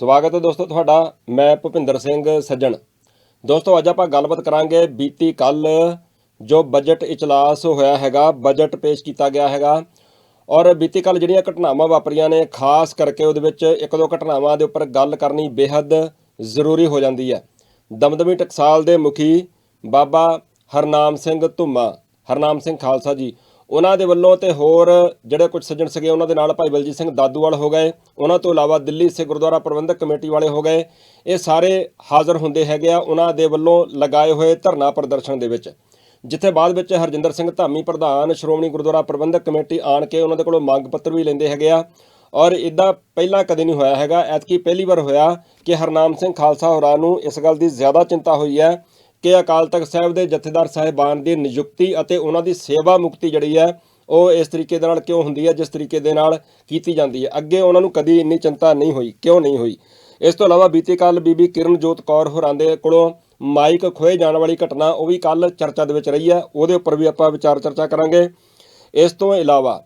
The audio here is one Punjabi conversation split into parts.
ਸਵਾਗਤ ਹੈ ਦੋਸਤੋ ਤੁਹਾਡਾ, ਮੈਂ ਭੁਪਿੰਦਰ ਸਿੰਘ ਸੱਜਣ। ਦੋਸਤੋ, ਅੱਜ ਆਪਾਂ ਗੱਲਬਾਤ ਕਰਾਂਗੇ ਬੀਤੀ ਕੱਲ ਜੋ ਬਜਟ ਇਜਲਾਸ ਹੋਇਆ ਹੈਗਾ ਬਜਟ ਪੇਸ਼ ਕੀਤਾ ਗਿਆ ਹੈਗਾ। ਔਰ ਬੀਤੀ ਕੱਲ ਜਿਹੜੀਆਂ ਘਟਨਾਵਾਂ ਵਾਪਰੀਆਂ ਨੇ, ਖਾਸ ਕਰਕੇ ਉਹਦੇ ਵਿੱਚ ਇੱਕ ਦੋ ਘਟਨਾਵਾਂ ਦੇ ਉੱਪਰ ਗੱਲ ਕਰਨੀ ਬੇहद ਜ਼ਰੂਰੀ ਹੋ ਜਾਂਦੀ ਹੈ। ਦਮਦਮੀ ਟਕਸਾਲ ਦੇ ਮੁਖੀ ਬਾਬਾ ਹਰਨਾਮ ਸਿੰਘ ਧੁੰਮਾ, ਹਰਨਾਮ ਸਿੰਘ ਖਾਲਸਾ ਜੀ। ਉਹਨਾਂ ਦੇ ਵੱਲੋਂ ਤੇ ਹੋਰ ਜਿਹੜੇ ਕੁਝ ਸੱਜਣ ਸੀਗੇ, ਉਹਨਾਂ ਦੇ ਨਾਲ ਭਾਈ ਬਲਜੀਤ ਸਿੰਘ ਦਾਦੂਵਾਲ ਹੋ ਗਏ। ਉਹਨਾਂ ਤੋਂ ਇਲਾਵਾ ਦਿੱਲੀ ਸਿੱਖ ਗੁਰਦੁਆਰਾ ਪ੍ਰਬੰਧਕ ਕਮੇਟੀ ਵਾਲੇ ਹੋ ਗਏ। ਇਹ ਸਾਰੇ ਹਾਜ਼ਰ ਹੁੰਦੇ ਹੈਗੇ ਆ ਉਹਨਾਂ ਦੇ ਵੱਲੋਂ ਲਗਾਏ ਹੋਏ ਧਰਨਾ ਪ੍ਰਦਰਸ਼ਨ ਦੇ ਵਿੱਚ। ਜਿੱਥੇ ਬਾਅਦ ਵਿੱਚ ਹਰਜਿੰਦਰ ਸਿੰਘ ਧਾਮੀ ਪ੍ਰਧਾਨ, ਸ਼੍ਰੋਮਣੀ ਗੁਰਦੁਆਰਾ ਪ੍ਰਬੰਧਕ ਕਮੇਟੀ ਆਣ ਕੇ ਉਹਨਾਂ ਦੇ ਕੋਲੋਂ ਮੰਗ ਪੱਤਰ ਵੀ ਲੈਂਦੇ ਹੈਗੇ ਆ। ਔਰ ਇਦਾਂ ਪਹਿਲਾਂ ਕਦੇ ਨਹੀਂ ਹੋਇਆ ਹੈਗਾ। ਐਤਕੀ ਪਹਿਲੀ ਵਾਰ ਹੋਇਆ ਕਿ ਹਰਨਾਮ ਸਿੰਘ ਖਾਲਸਾ ਹੋਰਾਂ ਨੂੰ ਇਸ ਗੱਲ ਦੀ ਜ਼ਿਆਦਾ ਚਿੰਤਾ ਹੋਈ ਹੈ ਕਿ ਅਕਾਲ ਤਖਤ ਸਾਹਿਬ ਦੇ ਜਥੇਦਾਰ ਸਾਹਿਬਾਨ ਦੀ ਨਿਯੁਕਤੀ ਅਤੇ ਉਹਨਾਂ ਦੀ ਸੇਵਾ ਮੁਕਤੀ ਜਿਹੜੀ ਹੈ, ਉਹ ਇਸ ਤਰੀਕੇ ਦੇ ਨਾਲ ਕਿਉਂ ਹੁੰਦੀ ਹੈ, ਜਿਸ ਤਰੀਕੇ ਦੇ ਨਾਲ ਕੀਤੀ ਜਾਂਦੀ ਹੈ? ਅੱਗੇ ਉਹਨਾਂ ਨੂੰ ਕਦੀ ਇੰਨੀ ਚਿੰਤਾ ਨਹੀਂ ਹੋਈ, ਕਿਉਂ ਨਹੀਂ ਹੋਈ? ਇਸ ਤੋਂ ਇਲਾਵਾ ਬੀਤੇ ਕੱਲ ਬੀਬੀ ਕਿਰਨਜੋਤ ਕੌਰ ਹੋਰਾਂ ਦੇ ਕੋਲੋਂ ਮਾਈਕ ਖੋਏ ਜਾਣ ਵਾਲੀ ਘਟਨਾ, ਉਹ ਵੀ ਕੱਲ ਚਰਚਾ ਦੇ ਵਿੱਚ ਰਹੀ ਹੈ, ਉਹਦੇ ਉੱਪਰ ਵੀ ਆਪਾਂ ਵਿਚਾਰ ਚਰਚਾ ਕਰਾਂਗੇ। ਇਸ ਤੋਂ ਇਲਾਵਾ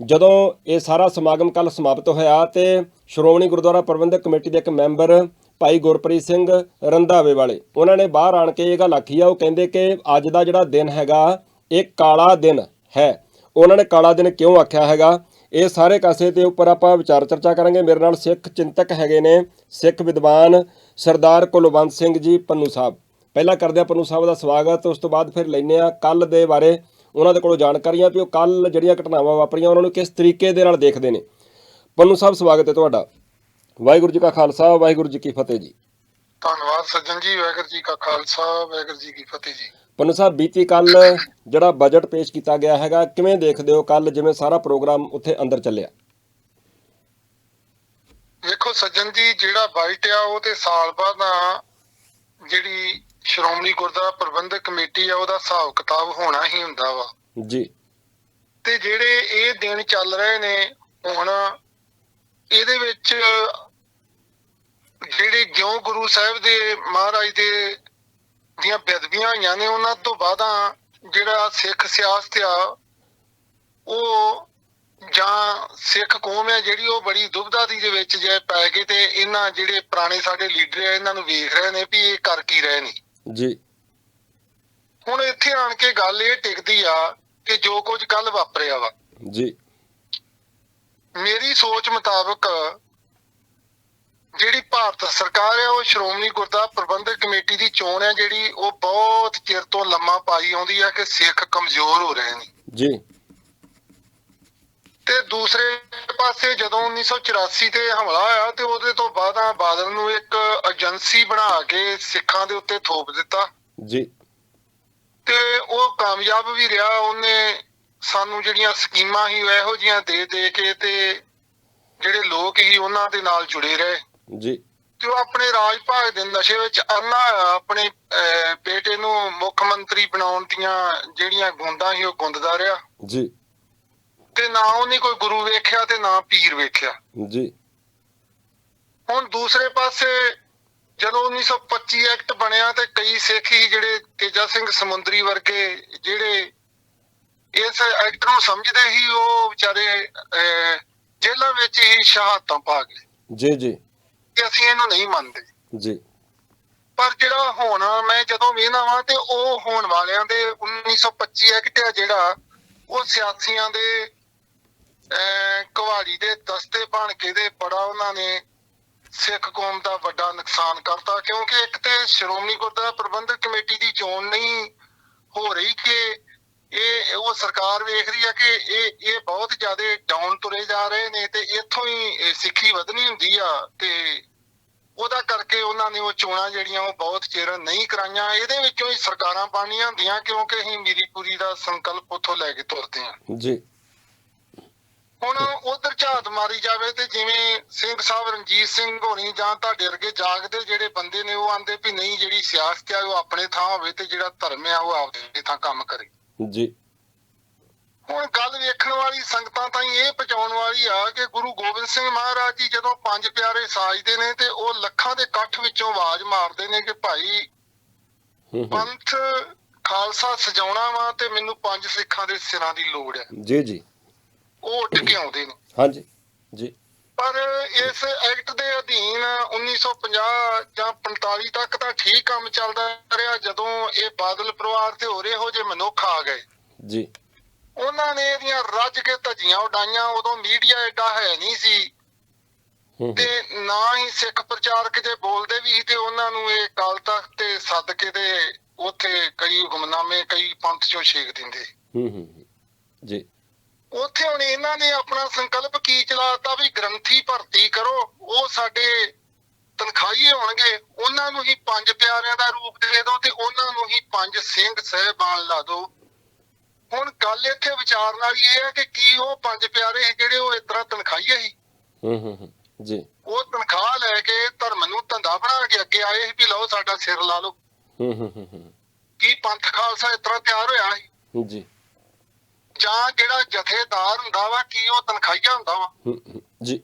ਜਦੋਂ ਇਹ ਸਾਰਾ ਸਮਾਗਮ ਕੱਲ ਸਮਾਪਤ ਹੋਇਆ ਤੇ ਸ਼੍ਰੋਮਣੀ ਗੁਰਦੁਆਰਾ ਪ੍ਰਬੰਧਕ ਕਮੇਟੀ ਦੇ ਇੱਕ ਮੈਂਬਰ ਭਾਈ ਗੁਰਪ੍ਰੀਤ ਸਿੰਘ ਰੰਧਾਵੇ ਵਾਲੇ। ਉਹਨਾਂ ਨੇ ਬਾਹਰ ਆਣ ਕੇ ਇਹ ਗੱਲ ਆਖੀ ਆ, ਉਹ ਕਹਿੰਦੇ ਕਿ ਅੱਜ ਦਾ ਜਿਹੜਾ ਦਿਨ ਹੈਗਾ, ਇਹ ਕਾਲਾ ਦਿਨ ਹੈ। ਉਹਨਾਂ ਨੇ ਕਾਲਾ ਦਿਨ ਕਿਉਂ ਆਖਿਆ ਹੈਗਾ? ਇਹ ਸਾਰੇ ਕਾਸੇ ਦੇ ਉੱਪਰ ਆਪਾਂ ਵਿਚਾਰ ਚਰਚਾ ਕਰਾਂਗੇ। ਮੇਰੇ ਨਾਲ ਸਿੱਖ ਚਿੰਤਕ ਹੈਗੇ ਨੇ, ਸਿੱਖ ਵਿਦਵਾਨ ਸਰਦਾਰ ਕੁਲਵੰਤ ਸਿੰਘ ਜੀ ਪੰਨੂ ਸਾਹਿਬ। ਪਹਿਲਾਂ ਕਰਦੇ ਆ ਪੰਨੂ ਸਾਹਿਬ ਦਾ ਸਵਾਗਤ, ਉਸ ਤੋਂ ਬਾਅਦ ਫਿਰ ਲੈਨੇ ਆ ਕੱਲ ਦੇ ਬਾਰੇ। ਉਹਨਾਂ ਦੇ ਕੋਲੋਂ ਜਾਣਕਾਰੀਆਂ ਵੀ, ਉਹ ਕੱਲ ਜਿਹੜੀਆਂ ਘਟਨਾਵਾਂ ਵਾਪਰੀਆਂ, ਉਹਨਾਂ ਨੂੰ ਕਿਸ ਤਰੀਕੇ ਦੇ ਨਾਲ ਦੇਖਦੇ ਨੇ। ਪੰਨੂ ਸਾਹਿਬ, ਸਵਾਗਤ ਹੈ ਤੁਹਾਡਾ। ਵਾਹਿਗੁਰੂ ਜੀ ਕਾ ਖਾਲਸਾ ਵਾਹਿਗੁਰੂ ਜੀ ਕੀ ਫਤਿਹ ਜੀ। ਧੰਨਵਾਦ ਸੱਜਣ ਜੀ ਵਾਹਿਗੁਰੂ ਜੀ ਕਾ ਖਾਲਸਾ ਵਾਹਿਗੁਰੂ ਜੀ ਕੀ ਫਤਿਹ ਜੀ। ਪੰਨੂ ਸਾਹਿਬ ਬੀਤੀ ਕੱਲ ਜਿਹੜਾ ਬਜਟ ਪੇਸ਼ ਕੀਤਾ ਗਿਆ ਹੈਗਾ ਕਿਵੇਂ ਦੇਖਦੇ ਹੋ ਕੱਲ ਜਿਵੇਂ ਸਾਰਾ ਪ੍ਰੋਗਰਾਮ ਉੱਥੇ ਅੰਦਰ ਚੱਲਿਆ? ਵੇਖੋ ਸੱਜਣ ਜੀ ਜਿਹੜਾ ਬਜਟ ਆ ਉਹ ਤੇ ਸਾਲ ਬਾਅਦ ਆ ਜਿਹੜੀ ਸ਼੍ਰੋਮਣੀ ਗੁਰਦੁਆਰਾ ਪ੍ਰਬੰਧਕ ਕਮੇਟੀ ਆ ਉਹਦਾ ਹਿਸਾਬ ਕਿਤਾਬ ਹੋਣਾ ਹੀ ਹੁੰਦਾ ਵਾ। ਜੀ। ਤੇ ਜਿਹੜੇ ਇਹ ਦਿਨ ਚੱਲ ਰਹੇ ਨੇ ਹੁਣ ਇਹਦੇ ਵਿੱਚ ਜਿਹੜੇ ਜਿਉਂ ਗੁਰੂ ਸਾਹਿਬ ਦੇ ਮਹਾਰਾਜ ਦੇ ਦੀਆਂ ਬੇਦਬੀਆਂ ਹੋਈਆਂ ਨੇ ਉਹਨਾਂ ਤੋਂ ਬਾਅਦਾਂ ਜਿਹੜਾ ਸਿੱਖ ਸਿਆਸਤ ਆ ਉਹ ਜਾਂ ਸਿੱਖ ਕੌਮ ਹੈ ਜਿਹੜੀ ਉਹ ਬੜੀ ਦੁਬਦਾ ਦੀ ਦੇ ਵਿੱਚ ਜੇ ਪੈ ਗਏ ਤੇ ਇਹਨਾਂ ਜਿਹੜੇ ਪੁਰਾਣੇ ਸਾਡੇ ਲੀਡਰ ਆ ਇਹਨਾਂ ਨੂੰ ਵੇਖ ਰਹੇ ਨੇ ਵੀ ਇਹ ਕਰ ਕੀ ਰਹੇ ਨੇ। ਜੀ। ਹੁਣ ਇੱਥੇ ਆਣ ਕੇ ਗੱਲ ਇਹ ਟਿਕਦੀ ਆ ਕਿ ਜੋ ਕੁਝ ਕੱਲ ਵਾਪਰਿਆ ਵਾ। ਜੀ। ਮੇਰੀ ਸੋਚ ਮੁਤਾਬਕ ਜਿਹੜੀ ਭਾਰਤ ਸਰਕਾਰ ਹੈ ਉਹ ਸ਼੍ਰੋਮਣੀ ਗੁਰਦੁਆਰਾ ਪ੍ਰਬੰਧਕ ਕਮੇਟੀ ਦੀ ਚੋਣ ਹੈ ਜਿਹੜੀ ਉਹ ਬਹੁਤ ਚਿਰ ਤੋਂ ਲੰਮਾ ਪਾਈ ਆਉਂਦੀ ਹੈ ਕਿ ਸਿੱਖ ਕਮਜ਼ੋਰ ਹੋ ਰਹੇ ਨੇ। ਜੀ। ਤੇ ਦੂਸਰੇ ਪਾਸੇ ਜਦੋਂ 1984 ਤੇ ਹਮਲਾ ਹੋਇਆ ਤੇ ਉਹਦੇ ਤੋਂ ਬਾਅਦ ਆ ਬਾਦਲ ਨੂੰ ਇੱਕ ਏਜੰਸੀ ਬਣਾ ਕੇ ਸਿੱਖਾਂ ਦੇ ਉੱਤੇ ਥੋਪ ਦਿੱਤਾ। ਜੀ। ਤੇ ਉਹ ਕਾਮਯਾਬ ਵੀ ਰਿਹਾ ਉਹਨੇ ਸਾਨੂੰ ਜਿਹੜੀਆਂ ਸਕੀਮਾਂ ਉਹ ਇਹੋ ਜੀਆਂ ਦੇ ਦੇ ਕੇ ਤੇ ਜਿਹੜੇ ਲੋਕ ਸੀ ਉਹਨਾਂ ਦੇ ਨਾਲ ਜੁੜੇ ਰਹੇ। ਜੀ। ਤੇ ਉਹ ਆਪਣੇ ਰਾਜ ਭਾਗ ਦੇ ਨਸ਼ੇ ਵਿੱਚ ਅੰਨਾ ਆਪਣੇ ਬੇਟੇ ਨੂੰ ਮੁੱਖ ਮੰਤਰੀ ਬਣਾਉਣ ਦੀਆਂ ਜਿਹੜੀਆਂ ਗੁੰਦਾਂ ਸੀ ਉਹ ਗੁੰਦਦਾ ਰਿਹਾ। ਜੀ। ਤੇ ਨਾ ਉਹਨੇ ਕੋਈ ਗੁਰੂ ਵੇਖਿਆ ਤੇ ਨਾ ਪੀਰ ਵੇਖਿਆ। ਜੀ। ਹੁਣ ਦੂਸਰੇ ਪਾਸੇ ਜਦੋਂ 1925 ਐਕਟ ਬਣਿਆ ਤੇ ਕਈ ਸਿੱਖ ਹੀ ਜਿਹੜੇ ਤੇਜਾ ਸਿੰਘ ਸਮੁੰਦਰੀ ਵਰਗੇ ਜਿਹੜੇ ਇਸ ਐਕਟ ਨੂੰ ਸਮਝਦੇ ਸੀ ਉਹ ਵਿਚਾਰੇ ਜੇਲ੍ਹਾਂ ਵਿੱਚ ਹੀ ਸ਼ਹਾਦਤਾਂ ਪਾ ਗਏ। ਜੀ ਜੀ। ਕਿ ਅਸੀਂ ਇਹਨੂੰ ਨਹੀਂ ਮੰਨਦੇ। ਜੀ। ਪਰ ਜਿਹੜਾ ਹੁਣ ਮੈਂ ਜਦੋਂ ਵੇਖਦਾ ਵਾਂ ਤੇ ਉਹ ਹੋਣ ਵਾਲਿਆਂ ਦੇ 1925 ਐਕਟ ਆ ਜਿਹੜਾ ਉਹ ਸਿਆਸੀਆਂ ਦੇ ਕੁਹਾੜੀ ਦੇ ਦਸਤੇ ਬਣ ਕੇ ਦੇ ਬੜਾ ਉਹਨਾਂ ਨੇ ਸਿੱਖ ਕੌਮ ਦਾ ਵੱਡਾ ਨੁਕਸਾਨ ਕਰਤਾ। ਕਿਉਂਕਿ ਇੱਕ ਤੇ ਸ਼੍ਰੋਮਣੀ ਗੁਰਦੁਆਰਾ ਪ੍ਰਬੰਧਕ ਕਮੇਟੀ ਦੀ ਚੋਣ ਨਹੀਂ ਹੋ ਰਹੀ ਕਿ ਇਹ ਉਹ ਸਰਕਾਰ ਵੇਖ ਰਹੀ ਹੈ ਕਿ ਇਹ ਇਹ ਬਹੁਤ ਜ਼ਿਆਦਾ ਡਾਊਨ ਤੁਰੇ ਜਾ ਰਹੇ ਨੇ ਤੇ ਇੱਥੋਂ ਹੀ ਸਿੱਖੀ ਵਧਣੀ ਹੁੰਦੀ ਆ ਤੇ ਉਹਦਾ ਕਰਕੇ ਉਹਨਾਂ ਨੇ ਉਹ ਚੋਣਾਂ ਜਿਹੜੀਆਂ ਉਹ ਬਹੁਤ ਚਿਰ ਨਹੀਂ ਕਰਾਈਆਂ। ਇਹਦੇ ਵਿੱਚੋਂ ਹੀ ਸਰਕਾਰਾਂ ਬਣਨੀਆਂ ਹੁੰਦੀਆਂ ਕਿਉਂਕਿ ਅਸੀਂ ਮੀਰੀ ਪੂਰੀ ਦਾ ਸੰਕਲਪ ਉੱਥੋਂ ਲੈ ਕੇ ਤੁਰਦੇ ਹਾਂ ਜੀ। ਹੁਣ ਉਧਰ ਝਾਤ ਮਾਰੀ ਜਾਵੇ ਤੇ ਜਿਵੇਂ ਸਿੰਘ ਸਾਹਿਬ ਰਣਜੀਤ ਸਿੰਘ ਹੋਣੀ ਜਾਂ ਤੁਹਾਡੇ ਵਰਗੇ ਜਾਗਦੇ ਜਿਹੜੇ ਬੰਦੇ ਨੇ ਉਹ ਆਂਦੇ ਵੀ ਨਹੀਂ ਜਿਹੜੀ ਸਿਆਸਤ ਆ ਉਹ ਆਪਣੇ ਥਾਂ ਹੋਵੇ ਤੇ ਜਿਹੜਾ ਧਰਮ ਆ ਉਹ ਆਪਦੇ ਥਾਂ ਕੰਮ ਕਰੇ। ਜੀ। ਹੁਣ ਗੱਲ ਵੇਖਣ ਵਾਲੀ ਸੰਗਤਾਂ ਤਾਈਂ ਇਹ ਪਹੁੰਚਾਉਣ ਵਾਲੀ ਆ ਕਿ ਗੁਰੂ ਗੋਬਿੰਦ ਸਿੰਘ ਮਹਾਰਾਜ ਜੀ ਜਦੋਂ ਪੰਜ ਪਿਆਰੇ ਸਾਜਦੇ ਨੇ ਤੇ ਉਹ ਲੱਖਾਂ ਦੇ ਇਕੱਠ ਵਿੱਚੋਂ ਆਵਾਜ਼ ਮਾਰਦੇ ਨੇ ਕਿ ਭਾਈ ਪੰਥ ਖਾਲਸਾ ਸਜਾਉਣਾ ਵਾ ਤੇ ਮੈਨੂੰ ਪੰਜ ਸਿੱਖਾਂ ਦੇ ਸਿਰਾਂ ਦੀ ਲੋੜ ਹੈ। ਜੀ ਜੀ। ਉਹ ਉੱਠ ਕੇ ਆਉਂਦੇ ਨੇ। ਹਾਂਜੀ ਜੀ। ਪਰ ਇਸ ਐਕਟ ਦੇ ਅਧੀਨ 1950 ਜਾਂ 45 ਤੱਕ ਤਾਂ ਠੀਕ ਕੰਮ ਚੱਲਦਾ ਰਿਹਾ ਜਦੋਂ ਇਹ ਬਾਦਲ ਪਰਿਵਾਰ ਤੇ ਹੋਰ ਇਹੋ ਜਿਹੇ ਮਨੁੱਖ ਆ ਗਏ। ਜੀ। ਉਹਨਾਂ ਨੇ ਇਹਦੀਆਂ ਰੱਜ ਕੇ ਧੱਜੀਆਂ ਉਡਾਈਆਂ ਉਦੋਂ ਮੀਡੀਆ ਐਡਾ ਹੈ ਨਹੀਂ ਸੀ। ਹੂੰ ਤੇ ਨਾ ਹੀ ਸਿੱਖ ਪ੍ਰਚਾਰਕ ਜੇ ਬੋਲਦੇ ਵੀ ਸੀ ਤੇ ਉਹਨਾਂ ਨੂੰ ਇਹ ਕਾਲ ਤਖਤ ਤੇ ਸੱਦ ਕੇ ਤੇ ਉੱਥੇ ਕਈ ਹੁਕਮਨਾਮੇ ਕਈ ਪੰਥ ਚੋਂ ਛੇਕ ਦਿੰਦੇ। ਹੂੰ ਹੂੰ ਹੂੰ, ਜੀ। ਉੱਥੇ ਹੁਣ ਇਹਨਾਂ ਨੇ ਆਪਣਾ ਸੰਕਲਪ ਕੀ ਚਲਾਤਾ ਵੀ ਗ੍ਰੰਥੀ ਭਰਤੀ ਕਰੋ ਉਹ ਸਾਡੇ ਤਨਖਾਹੀਏ ਹੋਣਗੇ ਉਹਨਾਂ ਨੂੰ ਹੀ ਪੰਜ ਪਿਆਰਿਆਂ ਦਾ ਰੂਪ ਦੇ ਦਿਓ ਤੇ ਉਹਨਾਂ ਨੂੰ ਹੀ ਪੰਜ ਸਿੰਘ ਸਹਿਬਾਨ ਲਾ ਦਿਓ। ਹੁਣ ਗੱਲ ਇੱਥੇ ਵਿਚਾਰਨ ਵਾਲੀ ਇਹ ਹੈ ਕਿ ਕੀ ਉਹ ਪੰਜ ਪਿਆਰੇ ਜਿਹੜੇ ਉਹ ਇਸ ਤਰ੍ਹਾਂ ਤਨਖਾਹੀਏ ਸੀ? ਹੂੰ ਹੂੰ ਹੂੰ, ਜੀ। ਉਹ ਤਨਖਾਹ ਲੈ ਕੇ ਧਰਮ ਨੂੰ ਧੰਦਾ ਬਣਾ ਕੇ ਅੱਗੇ ਆਏ ਸੀ ਵੀ ਲਓ ਸਾਡਾ ਸਿਰ ਲਾ ਲਓ। ਹੂੰ ਹੂੰ ਹੂੰ ਹੂੰ, ਕੀ ਪੰਥ ਖਾਲਸਾ ਇਸ ਤਰ੍ਹਾਂ ਤਿਆਰ ਹੋਇਆ ਸੀ? ਜੀ। ਜਾਂ ਜਿਹੜਾ ਜਥੇਦਾਰ ਹੁੰਦਾ ਵਾ ਕੀ ਉਹ ਤਨਖਾਹੀਆ ਹੁੰਦਾ ਵਾ? ਜੀ।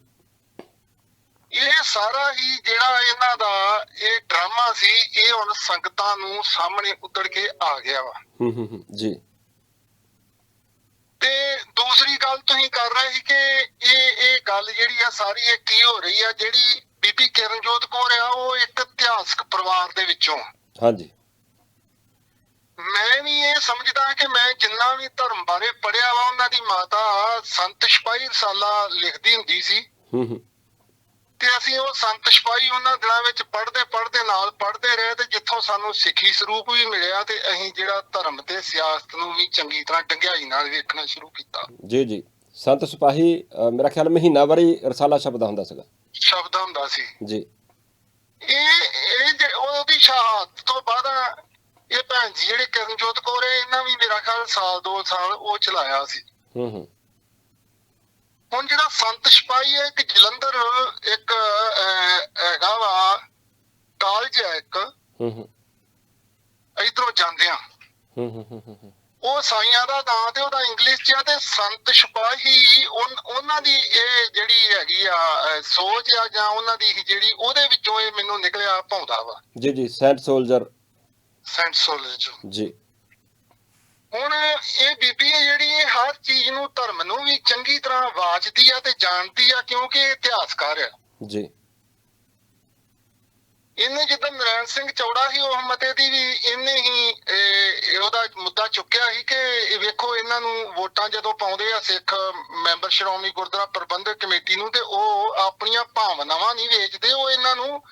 ਇਹ ਸਾਰਾ ਹੀ ਜਿਹੜਾ ਇਹਨਾਂ ਦਾ ਇਹ ਡਰਾਮਾ ਸੀ ਇਹ ਹੁਣ ਸੰਗਤਾਂ ਨੂੰ ਸਾਹਮਣੇ ਉੱਤਰ ਕੇ ਆ ਗਿਆ ਵਾ। ਹੂੰ ਹੂੰ ਹੂੰ, ਜੀ। ਤੇ ਦੂਸਰੀ ਗੱਲ ਤੁਸੀਂ ਕਰ ਰਹੇ ਸੀ ਕਿ ਇਹ ਇਹ ਗੱਲ ਜਿਹੜੀ ਆ ਸਾਰੀ ਇਹ ਕੀ ਹੋ ਰਹੀ ਆ ਜਿਹੜੀ ਬੀਬੀ ਕਿਰਨਜੋਤ ਕੌਰ ਆ ਉਹ ਇੱਕ ਇਤਿਹਾਸਕ ਪਰਿਵਾਰ ਦੇ ਵਿੱਚੋਂ ਹਾਂਜੀ। ਮੈਂ ਵੀ ਇਹ ਸਮਝਦਾ ਕਿ ਮੈਂ ਜਿੰਨਾ ਵੀ ਧਰਮ ਬਾਰੇ ਪੜਿਆ ਵਾ ਉਹਨਾਂ ਦੀ ਮਾਤਾ ਸੰਤ ਸਿਪਾਹੀ ਰਸਾਲਾ ਲਿਖਦੀ ਹੁੰਦੀ ਸੀ। ਹੂੰ ਹੂੰ। ਤੇ ਅਸੀਂ ਉਹ ਸੰਤ ਸਿਪਾਹੀ ਉਹਨਾਂ ਦਿਨਾਂ ਵਿੱਚ ਪੜ੍ਹਦੇ ਪੜ੍ਹਦੇ ਨਾਲ ਪੜ੍ਹਦੇ ਰਹੇ ਤੇ ਜਿੱਥੋਂ ਸਾਨੂੰ ਸਿੱਖੀ ਸਰੂਪ ਵੀ ਮਿਲਿਆ ਤੇ ਅਸੀਂ ਜਿਹੜਾ ਧਰਮ ਤੇ ਸਿਆਸਤ ਨੂੰ ਵੀ ਚੰਗੀ ਤਰ੍ਹਾਂ ਡੰਗਿਆਈ ਨਾਲ ਵੇਖਣਾ ਸ਼ੁਰੂ ਕੀਤਾ। ਜੀ ਜੀ। ਸੰਤ ਸਿਪਾਹੀ ਮੇਰਾ ਖਿਆਲ ਮਹੀਨਾਵਾਰੀ ਰਸਾਲਾ ਸ਼ਬਦ ਹੁੰਦਾ ਸੀਗਾ। ਸ਼ਬਦ ਹੁੰਦਾ ਸੀ। ਜੀ। ਇਹ ਇਹ ਉਹਦੀ ਸ਼ਹਾਦਤ ਤੋਂ ਬਾਅਦ ਇਹ ਭੈਣ ਜੀ ਜਿਹੜੇ ਕਰਨਜੋਤ ਕੌਰ ਹੈ ਇਹਨਾਂ ਵੀ ਮੇਰਾ ਖਿਆਲ ਸਾਲ ਦੋ ਸਾਲ ਉਹ ਚਲਾਇਆ ਸੀ। ਹੂੰ ਹੂੰ। ਹੁਣ ਜਿਹੜਾ ਸੰਤ ਸਿਪਾਹੀ ਹੈ ਇੱਕ ਜਲੰਧਰ ਇੱਕ ਹੈਗਾ ਵਾ ਕਾਲਜ ਹੈ ਇੱਕ। ਹੂੰ ਹੂੰ। ਇਧਰੋਂ ਜਾਂਦੇ ਆ ਹੂੰ ਹੂੰ ਹੂੰ ਉਹ ਸਾਈਆਂ ਦਾ ਨਾਂ ਤੇ ਉਹਦਾ ਇੰਗਲਿਸ਼ ਚ ਆ ਤੇ ਸੰਤ ਸਿਪਾਹੀ ਉਹਨਾਂ ਦੀ ਇਹ ਜਿਹੜੀ ਹੈਗੀ ਆ ਸੋਚ ਆ ਜਾਂ ਉਹਨਾਂ ਦੀ ਜਿਹੜੀ ਉਹਦੇ ਵਿੱਚੋਂ ਇਹ ਮੈਨੂੰ ਨਿਕਲਿਆ ਪਾਉਂਦਾ ਵਾ। ਜੀ ਜੀ ਸੈਂਟ ਸੋਲਜਰ ਸੈਂਟ ਸੋਲਜ ਜੀ। ਹੁਣ ਇਹ ਬੀਬੀ ਹੈ ਜਿਹੜੀ ਇਹ ਹਰ ਚੀਜ਼ ਨੂੰ ਧਰਮ ਨੂੰ ਵੀ ਚੰਗੀ ਤਰ੍ਹਾਂ ਵਾਚਦੀ ਆ ਤੇ ਜਾਣਦੀ ਆ ਕਿਉਂਕਿ ਇਹ ਇਤਿਹਾਸਕਾਰ ਆ। ਜੀ। ਇਹਨੇ ਜਿੱਦਾਂ ਨਰਾਇਣ ਸਿੰਘ ਚੌੜਾ ਸੀ ਉਹ ਮਤੇ ਦੀ ਵੀ ਇਹਨੇ ਹੀ ਉਹਦਾ ਮੁੱਦਾ ਚੁੱਕਿਆ ਸੀ ਕਿ ਇਹ ਵੇਖੋ ਇਹਨਾਂ ਨੂੰ ਵੋਟਾਂ ਜਦੋਂ ਪਾਉਂਦੇ ਆ ਸਿੱਖ ਮੈਂਬਰ ਸ਼੍ਰੋਮਣੀ ਗੁਰਦੁਆਰਾ ਪ੍ਰਬੰਧਕ ਕਮੇਟੀ ਨੂੰ ਤੇ ਉਹ ਆਪਣੀਆਂ ਭਾਵਨਾਵਾਂ ਨਹੀਂ ਵੇਚਦੇ ਉਹ ਇਹਨਾਂ ਨੂੰ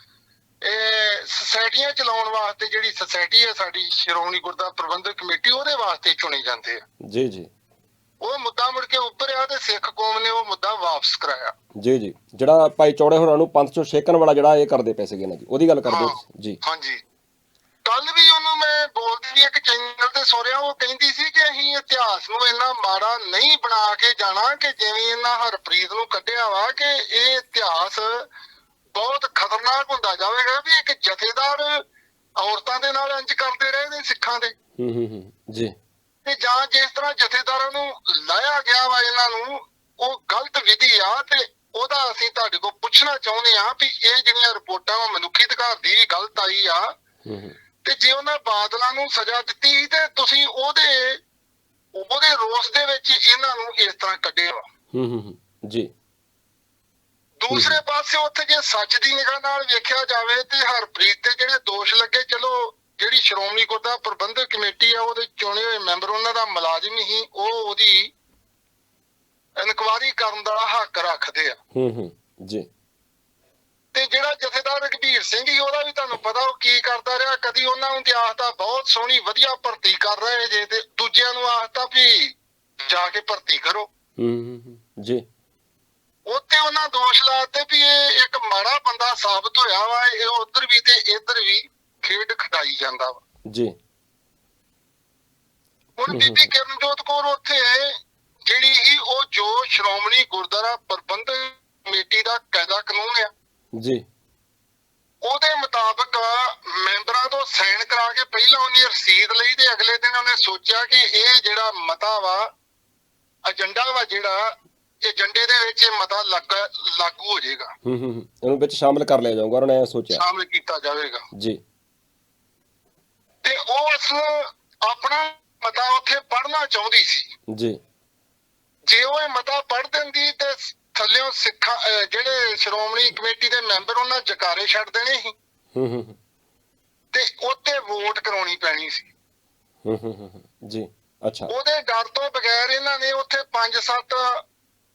ਇਹ ਸੁਸਾਇਟੀਆਂ ਚਲਾਉਣ ਵਾਸਤੇ ਜਿਹੜੀ ਸੁਸਾਇਟੀ ਹੈ ਸਾਡੀ ਸ਼੍ਰੋਮਣੀ ਗੁਰਦੁਆਰਾ ਪ੍ਰਬੰਧਕ ਕਮੇਟੀ ਉਹਦੇ ਵਾਸਤੇ ਚੁਣੇ ਜਾਂਦੇ ਆ। ਜੀ ਜੀ। ਉਹ ਮੁੱਦਾ ਮੁੜ ਕੇ ਉੱਭਰਿਆ ਤੇ ਸਿੱਖ ਕੌਮ ਨੇ ਉਹ ਮੁੱਦਾ ਵਾਪਸ ਕਰਾਇਆ। ਜੀ ਜੀ। ਜਿਹੜਾ ਭਾਈ ਚੌੜੇ ਹੋਰਾਂ ਨੂੰ ਪੰਥ ਚੋਂ ਛੇਕਣ ਵਾਲਾ ਜਿਹੜਾ ਇਹ ਕਰਦੇ ਪਏ ਸੀਗੇ ਨਾ ਜੀ ਉਹਦੀ ਗੱਲ ਕਰਦੇ? ਜੀ। ਹਾਂਜੀ। ਕੱਲ ਵੀ ਉਹਨੂੰ ਮੈਂ ਬੋਲਦੀ ਇੱਕ ਚੈਨਲ ਤੇ ਸੁਣਿਆ ਉਹ ਕਹਿੰਦੀ ਸੀ ਕਿ ਅਸੀਂ ਇਤਿਹਾਸ ਨੂੰ ਇੰਨਾ ਮਾੜਾ ਨਹੀਂ ਬਣਾ ਕੇ ਜਾਣਾ ਕਿ ਜਿਵੇਂ ਇਹਨਾਂ ਹਰਪ੍ਰੀਤ ਨੂੰ ਕੱਢਿਆ ਵਾ ਕਿ ਇਹ ਇਤਿਹਾਸ ਬਹੁਤ ਖਤਰਨਾਕ ਹੁੰਦਾ ਜਾਵੇਗਾ ਵੀ ਇੱਕ ਜਥੇਦਾਰ ਔਰਤਾਂ ਦੇ ਨਾਲ ਇੰਜ ਕਰਦੇ ਰਹੇ ਨੇ ਸਿੱਖਾਂ ਦੇ। ਹੂੰ ਹੂੰ ਹੂੰ ਜੀ। ਤੇ ਜਾਂ ਜਿਸ ਤਰ੍ਹਾਂ ਜਥੇਦਾਰਾਂ ਨੂੰ ਲਾਇਆ ਗਿਆ ਵਾ ਇਹਨਾਂ ਨੂੰ ਉਹ ਗਲਤ ਵਿਧੀ ਆ ਤੇ ਉਹਦਾ ਅਸੀਂ ਤੁਹਾਡੇ ਕੋਲ ਪੁੱਛਣਾ ਚਾਹੁੰਦੇ ਆ ਵੀ ਇਹ ਜਿਹੜੀਆਂ ਰਿਪੋਰਟਾਂ ਵਾ ਮਨੁੱਖੀ ਅਧਿਕਾਰ ਦੀ ਗਲਤ ਆਈ ਆ। ਤੇ ਜੇ ਉਹਨਾਂ ਬਾਦਲਾਂ ਨੂੰ ਸਜ਼ਾ ਦਿੱਤੀ ਤੇ ਤੁਸੀਂ ਉਹਦੇ ਉਹਦੇ ਰੋਸ ਦੇ ਵਿੱਚ ਇਹਨਾਂ ਨੂੰ ਇਸ ਤਰ੍ਹਾਂ ਕੱਢਿਆ ਵਾ। ਹੂੰ ਹੂੰ, ਜੀ। ਦੂਸਰੇ ਪਾਸੇ ਉੱਥੇ ਜੇ ਸੱਚ ਦੀ ਨਿਗਾਹ ਨਾਲ ਵੇਖਿਆ ਜਾਵੇ ਤੇ ਹਰਪ੍ਰੀਤ ਤੇ ਜਿਹੜੇ ਦੋਸ਼ ਲੱਗੇ ਚਲੋ ਜਿਹੜੀ ਸ਼੍ਰੋਮਣੀ ਗੁਰਦੁਆਰਾ ਪ੍ਰਬੰਧਕ ਕਮੇਟੀ ਆ ਉਹਦੇ ਚੁਣੇ ਹੋਏ ਮੈਂਬਰ ਉਹਨਾਂ ਦਾ ਮੁਲਾਜ਼ਮ ਹੀ ਉਹ ਉਹਦੀ ਇਨਕੁਆਰੀ ਕਰਨ ਦਾ ਹੱਕ ਰੱਖਦੇ ਆ। ਹੂੰ ਹੂੰ ਜੀ। ਤੇ ਜਿਹੜਾ ਜਥੇਦਾਰ ਰਘਬੀਰ ਸਿੰਘ ਹੀ ਉਹਦਾ ਵੀ ਤੁਹਾਨੂੰ ਪਤਾ ਉਹ ਕੀ ਕਰਦਾ ਰਿਹਾ ਕਦੀ ਉਹਨਾਂ ਨੂੰ ਤੇ ਆਖਦਾ ਬਹੁਤ ਸੋਹਣੀ ਵਧੀਆ ਭਰਤੀ ਕਰ ਰਹੇ ਜੇ ਤੇ ਦੂਜਿਆਂ ਨੂੰ ਆਖਦਾ ਵੀ ਜਾ ਕੇ ਭਰਤੀ ਕਰੋ। ਹੂੰ ਹੂੰ, ਜੀ। ਉੱਤੇ ਉਹਨਾਂ ਦੋਸ਼ ਲਾਤੇ ਵੀ ਇਹ ਇੱਕ ਮਾੜਾ ਬੰਦਾ ਸਾਬਤ ਹੋਇਆ ਵਾ ਇਹ ਉਧਰ ਵੀ ਤੇ ਇੱਧਰ ਵੀ ਖੇਡ ਖਟਾਈ ਜਾਂਦਾ ਵਾ। ਜੀ। ਹੁਣ। ਬੀਬੀ ਕਿਰਨਜੋਤ ਕੌਰ ਉੱਥੇ ਜਿਹੜੀ ਹੀ ਉਹ ਜੋ ਸ਼੍ਰੋਮਣੀ ਗੁਰਦੁਆਰਾ ਪ੍ਰਬੰਧਕ ਕਮੇਟੀ ਦਾ ਕਾਇਦਾ ਕਾਨੂੰਨ ਆ। ਜੀ। ਉਹਦੇ ਮੁਤਾਬਕ ਮੈਂਬਰਾਂ ਤੋਂ ਸਾਈਨ ਕਰਾ ਕੇ ਪਹਿਲਾਂ ਉਹਨੇ ਰਸੀਦ ਲਈ ਤੇ ਅਗਲੇ ਦਿਨ ਉਹਨੇ ਸੋਚਿਆ ਕਿ ਇਹ ਜਿਹੜਾ ਮਤਾ ਵਾ ਏਜੰਡਾ ਵਾ ਜਿਹੜਾ ਏਜੰਡੇ ਦੇ ਵਿੱਚ ਇਹ ਮਤਾ ਲੱਗ ਹੋ ਜਾਏਗਾ। ਹੂੰ ਹੂੰ ਹੂੰ, ਇਹਨੂੰ ਵਿੱਚ ਸ਼ਾਮਲ ਕਰ ਲਿਆ ਜਾਊਗਾ ਉਹਨਾਂ ਨੇ ਸੋਚਿਆ। ਸ਼ਾਮਲ ਕੀਤਾ ਜਾਵੇਗਾ। ਜੀ। ਤੇ ਉਹ ਉਸ ਆਪਣਾ ਮਤਾ ਉੱਥੇ ਪੜ੍ਹਨਾ ਚਾਹੁੰਦੀ ਸੀ। ਜੀ। ਜੇ ਉਹ ਇਹ ਮਤਾ ਪੜ੍ਹ ਦਿੰਦੀ ਤੇ ਥੱਲਿਓਂ ਸਿੱਖਾਂ ਅਹ ਜਿਹੜੇ ਸ਼੍ਰੋਮਣੀ ਕਮੇਟੀ ਦੇ ਮੈਂਬਰ ਉਹਨਾਂ ਜਕਾਰੇ ਛੱਡ ਦੇਣੇ ਸੀ। ਹੂੰ ਹੂੰ ਹੂੰ, ਤੇ ਉੱਤੇ ਵੋਟ ਕਰਾਉਣੀ ਪੈਣੀ ਸੀ। ਹੂੰ ਹੂੰ ਹੂੰ, ਹੂੰ, ਜੀ। ਅੱਛਾ। ਉਹਦੇ ਡਰ ਤੋਂ ਬਗੈਰ ਇਹਨਾਂ ਨੇ ਉੱਥੇ 5-7